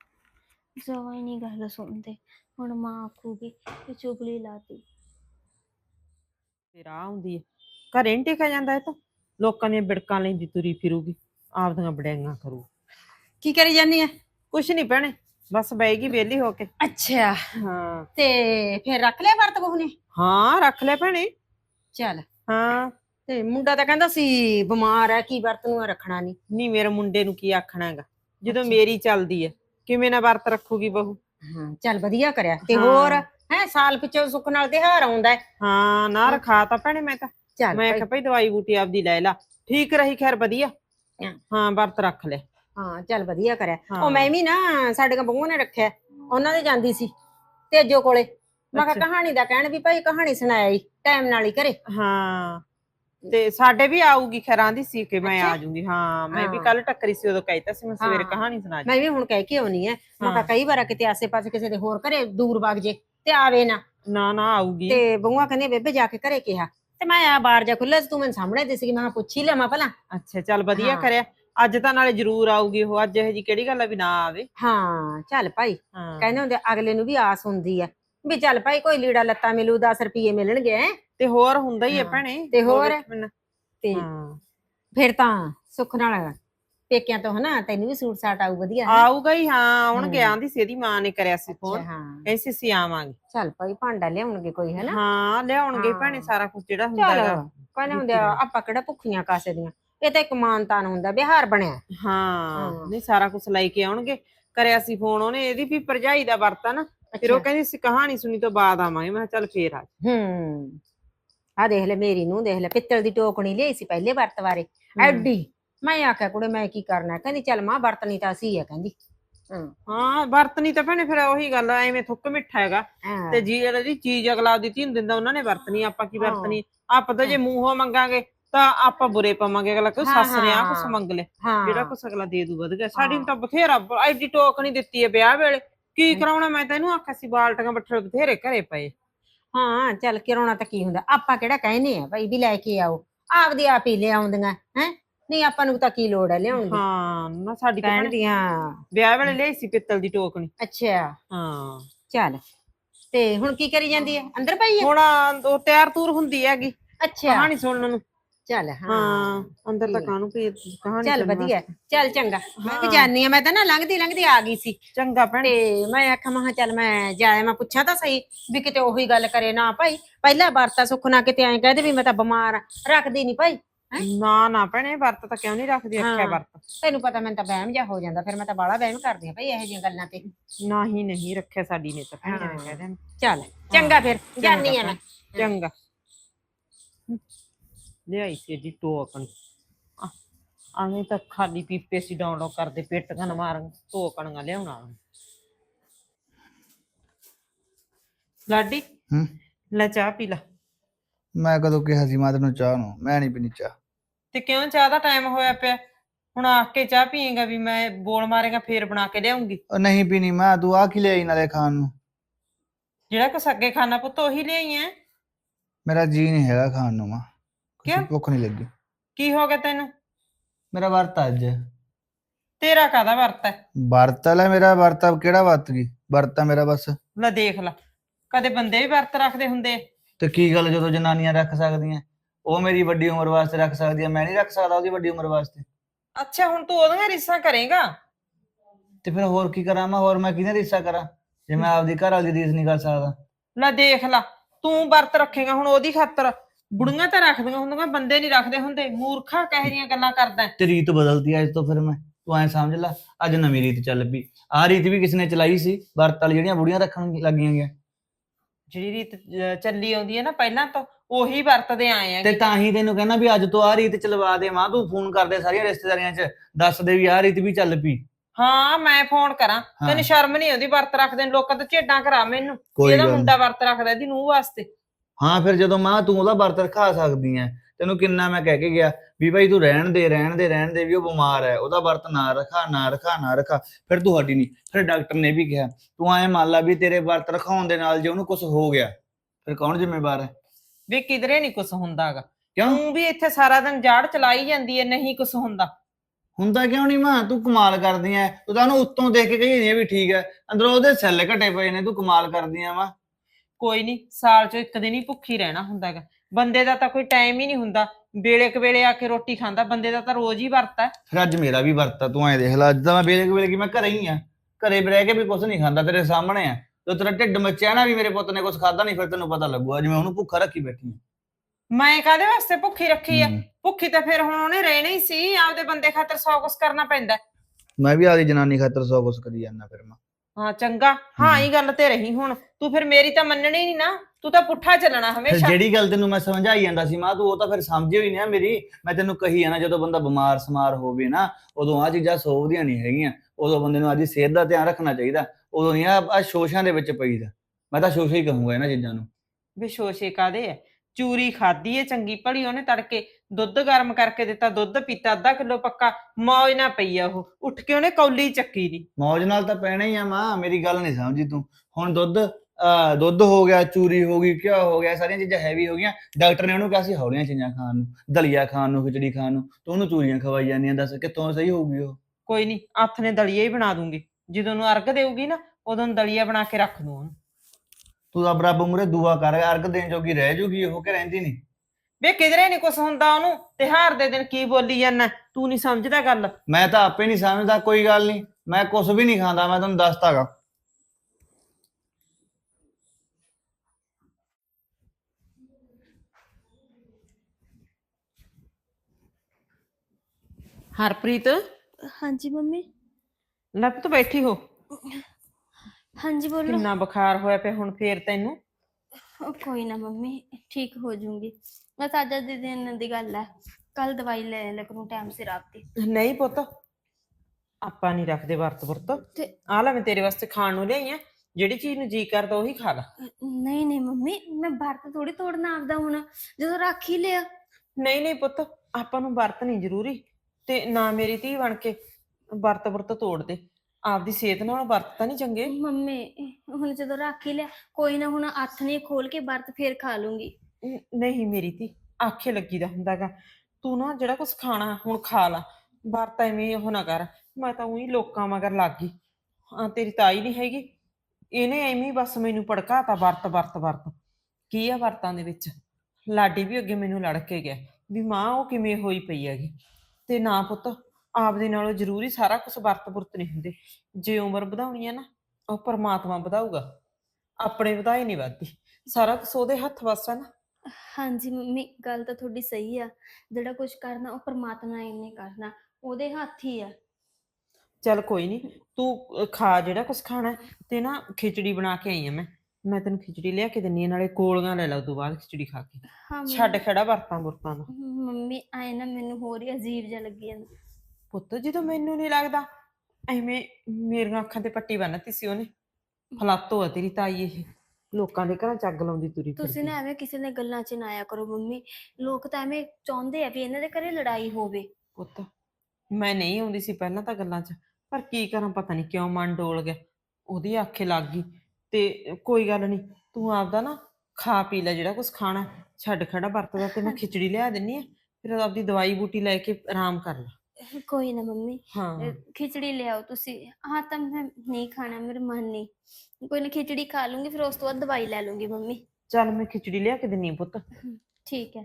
ਜਵਾ ਹੀ ਨਹੀਂ ਗੱਲ ਸੁਣਦੇ। ਹੁਣ ਮਾਂ ਆਖੂਗੀ ਕਿ ਚੁਗਲੀ ਲਾਤੀ। ਫਿਰ ਆ ਹੁੰਦੀ ਹੈ। ਘਰੇ ਨੀ ਟਿਕਿਆ ਜਾਂਦਾ ਇਹ ਤਾਂ। ਲੋਕਾਂ ਦੀਆਂ ਬਿੜਕਾਂ ਲੈਂਦੀ ਤੁਰੀ ਫਿਰੂਗੀ ਆਪਦੀਆਂ ਬੜਾਈਆਂ ਕਰੂ। ਕੀ ਕਰੀ ਜਾਨੀ ਆ ਕੁਛ ਨਹੀਂ ਭੈਣੇ ਬਸ ਬੈਗੀ ਵਿਹਲੀ ਹੋ ਕੇ। ਅੱਛਾ ਹਾਂ। ਤੇ ਫਿਰ ਰੱਖ ਲਿਆ ਵਰਤ ਬਹੂ ਨੇ? ਹਾਂ ਰੱਖ ਲੈ ਭੈਣੇ। ਚੱਲ। ਹਾਂ। ਤੇ ਮੁੰਡਾ ਤਾਂ ਕਹਿੰਦਾ ਸੀ ਬਿਮਾਰ ਹੈ ਕੀ ਵਰਤ ਨੂੰ ਰੱਖਣਾ ਨਹੀਂ ਨਹੀਂ ਮੇਰੇ ਮੁੰਡੇ ਨੂੰ ਕੀ ਆਖਣਾ ਹੈਗਾ? ਜਦੋਂ। ਮੇਰੀ ਚੱਲਦੀ ਹੈ ਕਿਵੇਂ ਨਾ ਵਰਤ ਰੱਖੂਗੀ ਬਹੂ। ਹਾਂ ਚੱਲ ਵਧੀਆ ਕਰਿਆ। ਤੇ। ਹੋਰ? ਹੈ ਸਾਲ ਪਿੱਛੋਂ ਸੁੱਖ ਨਾਲ ਤਿਉਹਾਰ ਆਉਂਦਾ ਹੈ ਹਾਂ ਨਾ ਰਖਾ ਤਾਂ ਭੈਣੇ ਮੈਂ ਤਾਂ ਚੱਲ ਮੈਂ ਭਾਈ, ਕਿਹਾ ਭਈ ਦਵਾਈ ਬੂਟੀ ਆਪਦੀ ਲੈ ਲਾ ਠੀਕ ਰਹੀ ਖੈਰ ਵਧੀਆ ਹਾਂ। ਹਾਂ ਵਰਤ ਰੱਖ ਲੈ ਹਾਂ ਚੱਲ ਵਧੀਆ ਕਰਿਆ ਹਾਂ। ਉਹ ਮੈਂ ਵੀ ਨਾ ਸਾਡੇ ਕੋਲ ਬਹੂਆਂ ਨੇ ਰੱਖਿਆ ਉਹਨਾਂ ਦੇ ਜਾਂਦੀ ਸੀ ਤੇਜੋ ਕੋਲੇ ਮੈਂ ਕਿਹਾ ਅੱਛਾ। ਕਹਾਣੀ ਦਾ ਕਹਿਣ ਵੀ ਭਾਈ ਕਹਾਣੀ ਸੁਣਾਇਆ ਹੀ ਟਾਈਮ ਨਾਲ ਹੀ ਘਰੇ ਹਾਂ ਤੇ ਸਾਡੇ ਵੀ ਆਊਗੀ ਖੈਰਾਂ ਦੀ ਸੀ ਕਿ ਮੈਂ ਅੱਛਾ। ਆ ਜਾਊਂਗੀ ਹਾਂ ਮੈਂ ਵੀ ਹਾਂ। ਕੱਲ ਟੱਕਰੀ ਸੀ ਉਦੋਂ ਕਹਿਤਾ ਸੀ ਮੈਂ ਸਵੇਰੇ ਹਾਂ। ਕਹਾਣੀ ਸੁਣਾ ਮੈਂ ਵੀ ਹੁਣ ਕਹਿ ਕੇ ਆਉਣੀ ਹੈ ਮੈਂ ਕਿਹਾ ਹਾਂ। ਕਈ ਵਾਰ ਕਿਤੇ ਆਸੇ-ਪਾਸੇ ਕਿਸੇ ਦੇ ਹੋਰ ਘਰੇ ਦੂਰ ਵਗ ਜੇ ਤੇ ਆਵੇ ਨਾ। ਨਾ ਨਾ ਆਊਗੀ। ਤੇ ਬਹੂਆਂ ਕਹਿੰਦੇ ਬੇਬੇ ਜਾ ਕੇ ਘਰੇ ਕਿਹਾ। ਤੇ ਮੈਂ ਆ ਬਾਹਰ ਜਾ ਖੁੱਲਾ ਸੀ ਤੂੰ ਮੈਨੂੰ ਸਾਹਮਣੇ ਦਿਸ ਗਈ ਮੈਂ ਕਿਹਾ ਪੁੱਛ ਹੀ ਲਵਾਂ ਭਲਾ। ਅੱਛਾ ਚੱਲ ਵਧੀਆ ਹਾਂ। ਕਰਿਆ। ਅੱਜ ਤਾਂ ਨਾਲੇ ਜ਼ਰੂਰ ਆਊਗੀ ਉਹ ਅੱਜ ਇਹ ਜੀ ਕਿਹੜੀ ਗੱਲ ਆ ਵੀ ਨਾ ਆਵੇ? ਹਾਂ ਚੱਲ ਭਾਈ। ਹਾਂ। ਕਹਿੰਦੇ ਹੁੰਦੇ ਅਗਲੇ ਨੂੰ ਵੀ ਆਸ ਹੁੰਦੀ ਹੈ ਵੀ ਚੱਲ ਭਾਈ ਕੋਈ ਲੀੜਾ ਲੱਤਾ ਮਿਲੂ 10 ਰੁਪਏ ਮਿਲਣਗੇ ਹੈਂ। ਤੇ ਹੋਰ ਹੁੰਦਾ ਹੀ ਹੈ ਹਾਂ। ਭੈਣੇ ਤੇ ਹੋਰ? ਤੇ ਹਾਂ। ਫਿਰ ਤਾਂ ਸੁੱਖ ਨਾਲ ਪੇਕਿਆਂ ਤੋਂ ਹਨਾ ਤੈਨੂੰ ਵੀ ਸੂਟ ਸਾਟ ਆਊ ਵਧੀਆ ਹੈਂ। ਆਊਗਾ ਹੀ ਹਾਂ ਆਉਣਗੇ। ਆਂਦੀ ਸੀ ਇਹਦੀ ਮਾਂ ਨੇ ਕਰਿਆ ਸੀ ਫੋਨ ਹਾਂ ਐਸੀ ਸੀ ਆਵਾਂਗੇ ਚੱਲ ਭਾਈ ਭਾਂਡਾ ਲਿਆਉਣਗੇ ਕੋਈ ਹਨਾ ਹਾਂ ਲਿਆਉਣਗੇ ਭੈਣੇ। ਸਾਰਾ ਕੁਝ ਜਿਹੜਾ ਹੁੰਦਾ ਚੱਲ ਹੈਗਾ ਕਹਿੰਦੇ ਹੁੰਦੇ ਦਿੱਤੀ ਆ, ਹੋਈ। ਆਪਾਂ ਕਿਹੜਾ ਭੁੱਖੀਆਂ ਕਾਸੇ ਦੀਆਂ ਇਹ ਤਾਂ ਇੱਕ ਮਾਨਤਾਨ ਹੁੰਦਾ ਬਿਹਾਰ ਬਣਿਆ ਹਾਂ। ਨਹੀਂ ਸਾਰਾ ਕੁਝ ਲੈ ਕੇ ਆਉਣਗੇ ਕਰਿਆ ਸੀ ਫੋਨ ਉਹਨੇ ਇਹਦੀ ਵੀ ਭਰਜਾਈ ਦਾ ਵਰਤਾ ਨਾ ਫਿਰ ਉਹ। ਕਹਿੰਦੀ ਸੀ ਕਹਾਣੀ ਸੁਣੀ ਤੋਂ ਬਾਅਦ ਆਵਾਂਗੇ ਮੈਂ ਕਿਹਾ ਚੱਲ ਫੇਰ ਆ ਹੂੰ ਆ ਦੇਖ ਲੈ ਮੇਰੀ ਨੂੰ ਦੇਖ ਲੈ ਪਿੱਤਲ ਦੀ ਟੋਕਣੀ ਲਈ ਸੀ ਪਹਿਲੇ ਵਰਤ ਵਾਰੇ। ਐਡੀ ਮੈਂ ਆਖਿਆ ਕੁੜੇ ਮੈਂ ਕੀ ਕਰਨਾ? ਕਹਿੰਦੀ ਚੱਲ ਮਾਂ ਵਰਤਨੀ ਤਾਂ ਅਸੀਂ ਆ ਕਹਿੰਦੀ। ਹਾਂ। ਹਾਂ ਵਰਤਨੀ ਤਾਂ ਭੈਣੇ ਫਿਰ ਉਹੀ ਗੱਲ ਆ ਐਵੇਂ ਥੁੱਕ ਮਿੱਠਾ ਹੈਗਾ। ਹਾਂ। ਤੇ ਜੀ ਜਿਹੜੀ ਚੀਜ਼ ਅਗਲਾ ਦਿੱਤੀ ਨੂੰ ਦਿੰਦਾ ਉਹਨਾਂ ਨੇ ਵਰਤਨੀ ਆਪਾਂ ਕੀ। ਵਰਤਨੀ ਆਪਾਂ ਤਾਂ ਜੇ ਮੂੰਹੋਂ ਮੰਗਾਂਗੇ ਤਾਂ ਆਪਾਂ ਬੁਰੇ ਪਵਾਂਗੇ ਅਗਲਾ ਕੋਈ ਸੱਸ ਨੇ ਆ ਕੁਛ। ਮੰਗ ਲੈ ਹਾਂ। ਜਿਹੜਾ ਕੁਛ ਅਗਲਾ ਦੇ ਦੂ ਵਧ ਗਿਆ ਸਾਡੀ ਨੂੰ। ਤਾਂ ਬਥੇਰਾ ਬ- ਐਡੀ ਟੋਕ ਨਹੀਂ ਦਿੱਤੀ ਹੈ ਵਿਆਹ ਵੇਲੇ। ਕੀ ਕਰਾਉਣਾ ਮੈਂ ਤੈਨੂੰ ਆਖਿਆ ਸੀ ਬਾਲਟੀਆਂ ਬੱਠਲ ਬਥੇਰੇ ਘਰੇ ਪਏ। ਹਾਂ ਚੱਲ ਕਿਰਾਉਣਾ ਤਾਂ ਕੀ ਹੁੰਦਾ? ਆਪਾਂ ਕਿਹੜਾ ਕਹਿੰਦੇ ਆ ਭਾਈ ਵੀ ਲੈ ਕੇ ਆਓ। ਆਪਦੀ ਆਪ ਹੀ ਲਿਆਉਂਦੀਆਂ ਹੈ? ਨਹੀਂ ਆਪਾਂ ਨੂੰ ਤਾਂ ਕੀ ਲੋੜ ਹੈ ਲਿਆਉਣ ਦੀ? ਹਾਂ ਨਾ ਸਾਡੀ ਤਾਂ ਕਹਿਣ ਭੈਣੇ ਦੀਆਂ ਵਿਆਹ ਵੇਲੇ ਲਈ ਸੀ ਪਿੱਤਲ ਦੀ ਟੋਕਣੀ। ਅੱਛਾ। ਹਾਂ। ਚੱਲ ਤੇ ਹੁਣ ਕੀ ਕਰੀ ਜਾਂਦੀ ਹੈ ਅੰਦਰ ਪਈ ਹੈ ਹੁਣ ਉਹ ਤਿਆਰ ਤੂਰ ਹੁੰਦੀ ਹੈਗੀ। ਅੱਛਾ। ਕਹਾਣੀ ਸੁਣਨ ਨੂੰ। ਚੱਲ ਹਾਂ। ਹਾਂ ਅੰਦਰ ਤਾਂ। ਕਾਹਨੂੰ ਪਈ ਕਹਾਣੀ ਚੱਲ ਸੁਣਨ ਵਧੀਆ। ਚੱਲ ਚੰਗਾ। ਮੈਂ ਵੀ। ਜਾਣੀ ਆ ਮੈਂ ਤਾਂ ਨਾ ਲੰਘਦੀ ਲੰਘਦੀ ਆ ਗਈ ਸੀ। ਵਾਸਤੇ। ਚੰਗਾ ਭੈਣੇ। ਤੇ ਮੈਂ ਆਖਿਆ ਮੈਂ ਕਿਹਾ ਚੱਲ ਮੈਂ ਜਾਇਆ ਮੈਂ ਪੁੱਛਾਂ ਤਾਂ ਸਹੀ ਵੀ ਕਿਤੇ ਉਹੀ ਗੱਲ ਕਰੇ ਨਾ ਭਾਈ। ਪਹਿਲਾਂ ਵਰਤਾ ਸੁੱਖ ਨਾ ਕਿਤੇ ਐਂ ਕਹਦੇ ਵੀ ਮੈਂ ਤਾਂ ਬਿਮਾਰ ਆ। ਰੱਖਦੀ ਨਹੀਂ ਭਾਈ। ਨਾ ਨਾ ਭੈਣੇ ਵਰਤ ਤਾਂ ਕਿਉਂ ਨਹੀਂ ਰੱਖਦੀ ਅੱਖਿਆ ਹਾਂ। ਵਰਤ? ਤੈਨੂੰ ਪਤਾ ਮੈਨੂੰ ਤਾਂ ਵਹਿਮ ਜਾ ਹੋ ਜਾਂਦਾ ਫਿਰ ਮੈਂ ਤਾਂ ਬਾਲਾ ਵਹਿਮ ਕਰਦੀ ਆ ਭਾਈ ਇਹੋ ਜਿਹੀਆਂ ਗੱਲਾਂ ਤੇ। ਨਹੀਂ ਨਹੀਂ ਰੱਖਿਆ ਸਾਡੀ ਨੇ ਤਾਂ ਭੈਣੇ ਹਾਂ। ਨੇ। ਚੱਲ ਚੰਗਾ ਫਿਰ ਜਾਨੀ ਆ ਮੈਂ। ਚੰਗਾ। ਲਿਆਈ ਸੀ ਜੀ ਟੋਕਣ ਆਵੇਂ ਤਾਂ ਖਾਲੀ ਪੀਪੇ ਸੀ ਡਾਊਨਲੋਡ ਕਰਦੇ ਪੇਟੀਆਂ ਨਾ ਮਾਰਨ ਟੋਕਣੀਆਂ ਲਿਆਉਣਾ। ਲਾਡੀ ਹੂੰ? ਲੈ ਚਾਹ ਪੀ ਲਾ। ਮੈਂ ਕਦੋਂ ਕਿਹਾ ਸੀ ਮੈਂ ਤੈਨੂੰ ਚਾਹ ਨੂੰ? ਮੈਂ ਨਹੀਂ ਪੀਣੀ ਚਾਹ। ਤੇ ਕਿਉਂ ਚਾਹ ਦਾ ਟਾਈਮ ਹੋਇਆ ਪਿਆ? ਹੁਣ ਆ ਕੇ ਚਾਹ ਪੀਏਗਾ ਵੀ ਮੈਂ ਬੋਲ ਮਾਰੇਗਾ ਫੇਰ ਬਣਾ ਕੇ ਲਿਆਉਂਗੀ। ਉਹ ਨਹੀਂ ਪੀਣੀ ਮੈਂ ਤੂੰ ਆ ਕੀ ਲਿਆਈ ਨਾਲੇ ਖਾਣ ਨੂੰ? ਜਿਹੜਾ ਕੁਛ ਅੱਗੇ ਖਾਣਾ ਪੁੱਤ ਉਹੀ ਲਿਆਈ ਐ ਮੇਰਾ ਜੀ ਨਹੀਂ ਹੈਗਾ ਖਾਣ ਨੂੰ ਮਾਂ। ਕੁਛ ਕਿਉਂ? ਭੁੱਖ ਨਹੀਂ ਲੱਗੀ। ਕੀ ਹੋ ਗਿਆ ਤੈਨੂੰ? ਮੇਰਾ ਵਰਤ ਆ ਅੱਜ। ਤੇਰਾ ਕਾਦਾ ਵਰਤ ਹੈ? ਵਰਤ ਲੈ ਮੇਰਾ ਵਰਤ ਆ, ਕਿਹੜਾ ਵਰਤ ਗਈ ਵਰਤ ਆ ਮੇਰਾ ਬਸ। ਲੈ ਦੇਖ ਲੈ ਕਦੇ ਬੰਦੇ ਵੀ ਵਰਤ ਰੱਖਦੇ ਹੁੰਦੇ। ਆ। ਤੇ ਕੀ ਗੱਲ ਜਦੋਂ ਜਨਾਨੀਆਂ ਰੱਖ ਸਕਦੀਆਂ? ਉਹ ਮੇਰੀ ਵੱਡੀ ਉਮਰ ਵਾਸਤੇ ਰੱਖ ਸਕਦੀ ਆ ਮੈਂ ਨਹੀਂ ਰੱਖ ਸਕਦਾ ਉਹਦੀ ਵੱਡੀ ਉਮਰ ਵਾਸਤੇ। ਅੱਛਾ ਹੁਣ ਤੂੰ ਉਹਦੀਆਂ ਰੀਸਾਂ ਕਰੇਗਾ? ਤੇ ਫਿਰ ਹੋਰ ਕੀ ਕਰਾਂ ਮੈਂ ਹੋਰ ਮੈਂ ਕਿਹਨੇ ਰਿਸ਼ਤਾ ਕਰਾਂ? ਜੇ ਮੈਂ ਆਪਦੀ ਘਰ ਵਾਲੀ ਦੀ ਰੀਸ ਨਹੀਂ ਕਰ ਸਕਦਾ। ਲੈ ਦੇਖ ਲੈ ਤੂੰ ਵਰਤ ਰੱਖੇਗਾ ਹੁਣ ਉਹਦੀ ਖਾਤਰ। ਬੁੜੀਆਂ ਤਾਂ ਰੱਖਦੀਆਂ ਹੁੰਦੀਆਂ ਬੰਦੇ ਨਹੀਂ ਰੱਖਦੇ ਹੁੰਦੇ। ਮੂਰਖਾ ਕਹੇ ਜੀਆਂ ਗੱਲਾਂ ਕਰਦਾ ਹੈ। ਤੇ ਰੀਤ ਬਦਲਦੀ ਆ ਅੱਜ ਤੋਂ ਫਿਰ ਮੈਂ। ਤੂੰ ਐ ਸਮਝ ਲੈ ਅੱਜ ਨਵੀਂ ਰੀਤ ਚੱਲ ਪਈ। ਆਹ ਰੀਤ ਵੀ ਕਿਸ ਨੇ ਚਲਾਈ ਸੀ? ਵਰਤ ਵਾਲੀ ਜਿਹੜੀਆਂ ਬੁੜੀਆਂ ਰੱਖਣ ਲੱਗੀਆਂ ਗਿਆ ਜਿਹੜੀ ਰੀਤ ਅਹ, ਚੱਲੀ ਆਉਂਦੀ ਹੈ ਨਾ ਪਹਿਲਾਂ ਤੋਂ ਉਹੀ ਵਰਤਦੇ ਆਏ ਆ ਤੇ ਤਾਂ ਹੀ ਤੈਨੂੰ ਕਹਿੰਦਾ ਵੀ ਅੱਜ ਤੋਂ ਆਹ ਰੀਤ ਚਲਵਾ ਦੇ ਮਾਂ ਤੂੰ ਫੋਨ ਕਰਦੇ ਸਾਰੀਆਂ ਰਿਸ਼ਤੇਦਾਰੀਆਂ 'ਚ ਦੱਸ ਦੇ ਵੀ ਆਹ ਰੀਤ ਵੀ ਚੱਲ ਪਈ। ਹਾਂ ਮੈਂ ਫੋਨ ਕਰਾਂ। ਤੈਨੂੰ ਸ਼ਰਮ ਨਹੀਂ ਆਉਂਦੀ ਵਰਤ ਰੱਖਦੇ ਨੂੰ ਲੋਕਾਂ ਤੋਂ ਝੇਡਾਂ ਕਰਾ ਮੈਨੂੰ। ਕੋਈ ਇਹਦਾ ਗੱਲ। ਮੁੰਡਾ ਵਰਤ ਰੱਖਦਾ ਇਹਦੀ ਨੂੰਹ ਵਾਸਤੇ। ਹਾਂ ਫਿਰ ਜਦੋਂ ਮਾਂ ਤੂੰ ਉਹਦਾ ਵਰਤ ਰਖਾ ਸਕਦੀ ਐ ਤੈਨੂੰ ਕਿੰਨਾ ਮੈਂ ਕਹਿ ਕੇ ਗਿਆ ਵੀ ਭਾਈ ਤੂੰ ਰਹਿਣ ਦੇ ਰਹਿਣ ਦੇ ਰਹਿਣ ਦੇ ਵੀ ਉਹ ਬਿਮਾਰ ਹੈ ਉਹਦਾ ਵਰਤ ਨਾ ਰਖਾ ਨਾ ਰਖਾ ਨਾ ਰਖਾ। ਫਿਰ ਤੁਹਾਡੀ ਨਹੀਂ ਫਿਰ ਡਾਕਟਰ ਨੇ ਵੀ ਕਿਹਾ ਤੂੰ ਐ ਮੰਨ ਲਾ ਵੀ ਤੇਰੇ ਵਰਤ ਰਖਾਉਣ ਦੇ ਨਾਲ ਜੇ ਉਹਨੂੰ ਕੁਝ ਹੋ ਗਿਆ ਫਿਰ ਕੌਣ ਜ਼ਿੰਮੇਵਾਰ ਹੈ ਵੀ ਕਿਧਰੇ ਨਹੀਂ ਕੁਝ ਹੁੰਦਾਗਾ। ਕਿਉਂ? ਤੂੰ ਵੀ ਇੱਥੇ ਸਾਰਾ ਦਿਨ ਜਾੜ ਚਲਾਈ ਜਾਂਦੀ ਐ ਨਹੀਂ ਕੁਛ ਹੁੰਦਾ। ਹੁੰਦਾ ਕਿਉਂ ਨਹੀਂ ਮਾਂ? ਤੂੰ ਕਮਾਲ ਕਰਦੀ ਐ। ਤੂੰ ਤਾਂ ਉਹਨੂੰ ਉੱਤੋਂ ਦੇਖ ਕੇ ਕਹੀ ਨਹੀਂ ਵੀ ਠੀਕ ਐ। ਅੰਦਰੋਂ ਉਹਦੇ ਸੈੱਲ ਘਟੇ ਪਏ ਨੇ ਤੂੰ ਕਮਾਲ ਕਰਦੀ ਆ ਵਾ ਕੋਈ ਨਹੀਂ ਸਾਲ 'ਚ ਇੱਕ ਦਿਨ ਹੀ ਭੁੱਖੀ ਰਹਿਣਾ ਹੁੰਦਾਗਾ। ਬੰਦੇ ਦਾ ਤਾਂ ਕੋਈ ਟਾਈਮ ਹੀ ਨਹੀਂ ਹੁੰਦਾ। ਵੇਲੇ ਕਵੇਲੇ ਆ ਕੇ ਰੋਟੀ ਖਾਂਦਾ ਬੰਦੇ ਦਾ ਤਾਂ ਰੋਜ਼ ਹੀ ਵਰਤਾ ਹੈ। ਫਿਰ ਅੱਜ ਮੇਰਾ ਵੀ ਵਰਤਾ ਤੂੰ ਐ ਦੇਖ ਲੈ ਅੱਜ ਤਾਂ ਮੈਂ ਵੇਲੇ ਕੁ ਵੇਲੇ ਕੀ ਮੈਂ ਘਰੇ ਹੀ ਆ। ਘਰੇ ਰਹਿ ਕੇ ਵੀ ਕੁਝ ਨਹੀਂ ਖਾਂਦਾ ਤੇਰੇ ਸਾਹਮਣੇ ਆ। ਤੇ ਤੇਰਾ ਢਿੱਡ ਮੱਚਿਆ ਨਾ ਵੀ ਮੇਰੇ ਪੁੱਤ ਨੇ ਕੁਝ ਖਾਦਾ ਨਹੀਂ ਫਿਰ ਤੈਨੂੰ ਪਤਾ ਲੱਗੂਗਾ ਜਿਵੇਂ ਉਹਨੂੰ ਭੁੱਖਾ ਰੱਖੀ ਬੈਠੀ ਮੈਂ ਕਾਦੇ ਵਾਸਤੇ ਭੁੱਖੀ ਰੱਖੀ ਆ? ਭੁੱਖੀ ਤਾਂ ਫਿਰ ਹੁਣ ਉਹਨੇ ਰਹਿਣਾ ਹੀ ਸੀ ਆਪਦੇ ਬੰਦੇ ਖਾਤਰ ਸੌ ਕੁਛ ਕਰਨਾ ਪੈਂਦਾ। ਹੈ। ਮੈਂ ਵੀ ਆਦੀ ਜਨਾਨੀ ਖਾਤਰ ਸੌ ਕੁਛ ਕਰੀ ਜਾਂਦਾ ਫਿਰ ਮੈਂ। ਹਾਂ ਚੰਗਾ। ਹਾਂ ਹੀ। ਗੱਲ ਤੇ ਰਹੀ ਹੁਣ। ਤੂੰ ਫਿਰ ਮੇਰੀ ਤਾਂ ਮੰਨਣੀ ਨਹੀਂ ਨਾ। ਤੂੰ ਤਾਂ ਪੁੱਠਾ ਚੱਲਣਾ ਫਿਰ ਹਮੇਸ਼ਾ। ਜਿਹੜੀ ਗੱਲ ਤੈਨੂੰ ਮੈਂ ਸਮਝਾਈ ਜਾਂਦਾ ਸੀ ਮਾਂ ਤੂੰ ਉਹ ਤਾਂ ਫਿਰ ਸਮਝਿਓ ਹੀ ਨਾ ਮੇਰੀ। ਮੈਂ ਤੈਨੂੰ ਕਹੀ ਆ ਨਾ ਜਦੋਂ ਬੰਦਾ ਬਿਮਾਰ ਸਮਾਰ ਹੋਵੇ ਨਾ ਉਦੋਂ ਆ ਚੀਜ਼ਾਂ ਸੋਭਦੀਆਂ ਨਹੀਂ ਹੈਗੀਆਂ। ਉਦੋਂ ਬੰਦੇ ਨੂੰ ਆਦੀ ਸਿਹਤ ਦਾ ਧਿਆਨ ਰੱਖਣਾ ਚਾਹੀਦਾ। ਉਦੋਂ ਨਹੀਂ ਆ ਸ਼ੋਸ਼ਾਂ ਦੇ ਵਿੱਚ ਪਈਦਾ ਮੈਂ ਤਾਂ ਸ਼ੋਸ਼ਾ ਹੀ ਕਹੂੰਗਾ ਇਹਨਾਂ ਚੀਜ਼ਾਂ ਨੂੰ। ਵਿਸ਼ੋਸ਼ੇ ਕਾਦੇ ਐ ਚੂਰੀ ਖਾਦੀ ਏ ਚੰਗੀ ਭਲੀ ਉਹਨੇ ਤੜਕੇ। ਦੁੱਧ ਗਰਮ ਕਰਕੇ ਦਿੱਤਾ ਦੁੱਧ ਪੀਤਾ ਅੱਧਾ ਕਿਲੋ ਪੱਕਾ। ਮੌਜ ਨਾ ਪਈ ਆ ਉਹ। ਉੱਠ ਕੇ ਉਹਨੇ ਕੌਲੀ ਚੱਕੀ ਦੀ। ਮੌਜ ਨਾਲ ਤਾਂ ਪੈਣਾ ਹੀ ਆ ਮਾਂ ਮੇਰੀ ਗੱਲ ਨਹੀਂ ਸਮਝੀ ਤੂੰ। ਹੁਣ ਦੁੱਧ ਅਹ ਦੁੱਧ ਹੋ ਗਿਆ ਚੂਰੀ ਹੋ ਗਈ ਘਿਓ ਹੋ ਗਿਆ ਸਾਰੀਆਂ ਚੀਜ਼ਾਂ ਹੈਵੀ ਹੋ ਗਈਆਂ। ਡਾਕਟਰ ਨੇ ਉਹਨੂੰ ਕਿਹਾ ਸੀ ਹੌਲੀਆਂ ਚੀਜ਼ਾਂ ਖਾਣ ਨੂੰ ਦਲੀਆ ਖਾਣ ਨੂੰ ਖਿਚੜੀ ਖਾਣ ਨੂੰ। ਤੂੰ ਉਹਨੂੰ ਚੂਰੀਆਂ ਖਵਾਈ ਜਾਂਦੀਆਂ ਦੱਸ ਕਿੱਥੋਂ ਸਹੀ ਹੋਊਗੀ ਉਹ? ਕੋਈ ਨਹੀਂ ਹੱਥ ਨੇ ਦਲੀਆ ਹੀ ਬਣਾ ਦੂੰਗੀ। ਜਦੋਂ ਨੂੰ ਅਰਗ ਦੇਊਗੀ ਨਾ ਉਦੋਂ ਨੂੰ ਦਲੀਆ ਬਣਾ ਕੇ ਰੱਖ ਦੂੰ ਉਹਨੂੰ। ਤੂੰ ਤਾਂ ਰੱਬ ਮੂਰੇ ਦੁਆ ਕਰ ਅਰਗ ਦੇਣ ਜੋਗੀ ਰਹਿ ਜੂਗੀ ਉਹ ਕਿ ਰਹਿੰਦੀ ਨਹੀਂ? ਵੇ ਕਿਧਰੇ ਨਹੀਂ ਕੁਛ ਹੁੰਦਾ ਉਹਨੂੰ ਤਿਹਾਰ ਦੇ ਦਿਨ ਕੀ ਬੋਲੀ ਜਾਂਦਾ ਤੂੰ ਨਹੀਂ ਸਮਝਦਾ ਗੱਲ। ਮੈਂ ਤਾਂ ਆਪੇ ਨਹੀਂ ਸਮਝਦਾ ਕੋਈ ਗੱਲ ਨਹੀਂ ਮੈਂ ਕੁਝ ਵੀ ਨਹੀਂ ਖਾਂਦਾ ਮੈਂ ਤੁਹਾਨੂੰ ਦੱਸਤਾਗਾ ਹਰਪ੍ਰੀਤ? ਹਾਂਜੀ ਮੰਮੀ? ਲੈ ਪੁੱਤ ਬੈਠੀ ਹੋ। ਹਾਂਜੀ ਬੋਲੋ। ਕਿੰਨਾ ਬੁਖਾਰ ਹੋਇਆ ਪਿਆ ਹੁਣ ਫੇਰ ਤੈਨੂੰ? ਉਹ ਕੋਈ ਨਾ ਮੰਮੀ ਠੀਕ ਹੋ ਜਾਊਂਗੀ ਬਸ ਅੱਜ ਦੇ ਦਿਨ ਦੀ ਗੱਲ ਹੈ ਕੱਲ ਦਵਾਈ ਲੈ ਲੈ ਕਰੂੰ ਟਾਈਮ ਸਿਰ ਆਪਦੀ ਨਹੀਂ ਪੁੱਤ ਆਪਾਂ ਨਹੀਂ ਰੱਖਦੇ ਵਰਤ ਵਰਤ ਤੇ ਆ ਲੈ ਮੈਂ ਤੇਰੇ ਵਾਸਤੇ ਖਾਣ ਨੂੰ ਲਿਆਈ ਆ ਜਿਹੜੀ ਚੀਜ਼ ਨੂੰ ਜੀ ਕਰਦਾ ਉਹੀ ਖਾ ਲਾ। ਨਹੀਂ ਨਹੀਂ ਮੰਮੀ ਮੈਂ ਵਰਤ ਥੋੜੀ ਤੋੜਨਾ ਆਪਦਾ ਹੁਣ ਜਦੋਂ ਰੱਖ ਹੀ ਲਿਆ। ਨਹੀਂ ਨਹੀਂ ਪੁੱਤ ਆਪਾਂ ਨੂੰ ਵਰਤ ਨਹੀਂ ਜ਼ਰੂਰੀ। ਤੇ ਨਾ ਮੇਰੀ ਧੀ ਬਣ ਕੇ ਵਰਤ ਵਰਤ ਤੋੜ ਦੇ। ਆਪਦੀ ਸਿਹਤ ਨਾਲ ਵਰਤ ਤਾਂ ਨਹੀਂ ਚੰਗੇ। ਮੰਮੀ ਹੁਣ ਜਦੋਂ ਰੱਖ ਹੀ ਲਿਆ ਕੋਈ ਨਾ ਹੁਣ ਹੱਥ ਨੇ ਖੋਲ ਕੇ ਵਰਤ ਫੇਰ ਖਾ ਲੂੰਗੀ। ਨ- ਨਹੀਂ ਮੇਰੀ ਧੀ ਆਖੇ ਲੱਗੀਦਾ ਹੁੰਦਾਗਾ ਤੂੰ ਨਾ ਜਿਹੜਾ ਕੁਝ ਖਾਣਾ ਹੁਣ ਖਾ ਲਾ। ਵਰਤ ਐਵੇਂ ਉਹ ਨਾ ਕਰ। ਮੈਂ ਤਾਂ ਉਹੀ ਲੋਕਾਂ ਮਗਰ ਲੱਗ ਗਈ। ਹਾਂ ਤੇਰੀ ਤਾਈ ਨਹੀਂ ਹੈਗੀ। ਇਹਨੇ ਐਵੇਂ ਹੀ ਬਸ ਮੈਨੂੰ ਭੜਕਾਤਾ ਵਰਤ ਵਰਤ ਵਰਤ। ਕੀ ਆ ਵਰਤਾਂ ਦੇ ਵਿੱਚ? ਲਾਡੀ ਵੀ ਅੱਗੇ ਮੈਨੂੰ ਲੜ ਕੇ ਗਿਆ। ਵੀ ਮਾਂ ਉਹ ਕਿਵੇਂ ਹੋਈ ਪਈ ਹੈਗੀ? ਤੇ ਨਾ ਪੁੱਤ ਆਪਦੇ ਨਾਲੋਂ ਜ਼ਰੂਰੀ ਸਾਰਾ ਕੁਝ ਵਰਤ ਵਰਤ ਨਹੀਂ ਹੁੰਦੇ। ਜੇ ਉਮਰ ਵਧਾਉਣੀ ਹੈ ਨਾ ਉਹ ਪਰਮਾਤਮਾ ਵਧਾਊਗਾ। ਆਪਣੇ ਵਧਾਈ ਨਹੀਂ ਵੱਧਦੀ। ਸਾਰਾ ਕੁਝ ਉਹਦੇ ਹੱਥ ਵੱਸ ਆ ਨਾ। ਹਾਂਜੀ ਮੰਮੀ ਗੱਲ ਤਾਂ ਤੁਹਾਡੀ ਸਹੀ ਆ। ਜਿਹੜਾ ਕੁਝ ਕਰਨਾ ਉਹ ਪਰਮਾਤਮਾ ਨੇ ਕਰਨਾ। ਉਹਦੇ ਹੱਥ ਹੀ ਆ। ਚੱਲ ਕੋਈ ਨਹੀਂ ਤੂੰ ਖਾ ਜਿਹੜਾ ਕੁਝ ਖਾਣਾ ਹੈ, ਤੇ ਨਾ ਖਿਚੜੀ ਬਣਾ ਕੇ ਆਈ ਆ ਮੈਂ। ਮੈਂ ਤੈਨੂੰ ਖਿਚੜੀ ਲਿਆ ਕੇ ਦਿੰਨੀ ਆ ਨਾਲੇ ਕੋਲੀਆਂ ਲੈ ਲਾ ਉਦੋਂ ਬਾਅਦ ਖਿਚੜੀ ਖਾ ਕੇ। ਹਾਂ ਛੱਡ ਖੜਾ ਵਰਤਾਂ ਵਰਤਾਂ ਦਾ ਮੰਮੀ- ਮੰਮੀ ਆਏ ਨਾ ਮੈਨੂੰ ਹੋਰ ਹੀ ਅਜੀਬ ਜਿਹਾ ਲੱਗੀ ਜਾਂਦਾ। ਪੁੱਤ ਜਦੋਂ ਮੈਨੂੰ ਨਹੀਂ ਲੱਗਦਾ ਐਵੇਂ ਮੇਰੀਆਂ ਅੱਖਾਂ ਤੇ ਪੱਟੀ ਬੰਨਤੀ ਸੀ ਉਹਨੇ। ਫਲਾਤੋ ਆ ਤੇਰੀ ਤਾਈ ਇਹ। ਲੋਕਾਂ ਦੇ ਘਰਾਂ ਚ ਅੱਗ ਲਾਉਂਦੀ ਤੁਰੀ ਤੁਸੀਂ। ਨਾ ਐਵੇਂ ਕਿਸੇ ਦੇ ਗੱਲਾਂ 'ਚ ਨਾ ਆਇਆ ਕਰੋ ਮੰਮੀ। ਲੋਕ ਤਾਂ ਐਵੇਂ ਚਾਹੁੰਦੇ ਆ ਵੀ ਇਹਨਾਂ ਦੇ ਘਰੇ ਲੜਾਈ ਹੋਵੇ। ਪੁੱਤ ਮੈਂ ਨਹੀਂ ਆਉਂਦੀ ਸੀ ਪਹਿਲਾਂ ਤਾਂ ਗੱਲਾਂ 'ਚ ਪਰ ਕੀ ਕਰਾਂ ਪਤਾ ਨਹੀਂ ਕਿਉਂ ਮਨ ਡੋਲ ਗਿਆ। ਉਹਦੀ ਆਖੇ ਲੱਗ ਗਈ। ਤੇ ਕੋਈ ਗੱਲ ਨਹੀਂ ਤੂੰ ਆਪਦਾ ਨਾ ਖਾ ਪੀ ਲੈ ਜਿਹੜਾ ਕੁਝ ਖਾਣਾ। ਛੱਡ ਖੜਾ ਵਰਤਦਾ ਤੇ ਮੈਂ ਖਿਚੜੀ ਲਿਆ ਦਿੰਨੀ ਆ ਫਿਰ ਆਪਦੀ ਦਵਾਈ ਬੂਟੀ ਲੈ ਕੇ ਆਰਾਮ ਕਰ ਲੈ। ਕੋਈ ਨਾ ਮੰਮੀ। ਹਾਂ। ਅਹ ਖਿਚੜੀ ਲਿਆਓ ਤੁਸੀਂ। ਹਾਂ ਤਾਂ ਮੈਂ ਨਹੀਂ ਖਾਣਾ ਮੇਰਾ ਮਨ ਨਹੀਂ। ਕੋਈ ਨਾ ਖਿਚੜੀ ਖਾ ਲੂੰਗੀ ਫਿਰ ਉਸ ਤੋਂ ਬਾਅਦ ਦਵਾਈ ਲੈ ਲੂੰਗੀ ਮੰਮੀ। ਚੱਲ ਮੈਂ ਖਿਚੜੀ ਲਿਆ ਕੇ ਦਿੰਨੀ ਆ ਪੁੱਤ। ਠੀਕ ਹੈ।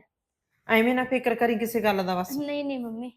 ਐਵੇਂ ਨਾ ਫਿਕਰ ਕਰੀ ਕਿਸੇ ਗੱਲ ਦਾ ਬਸ। ਨਹੀਂ ਨਹੀਂ ਮੰਮੀ।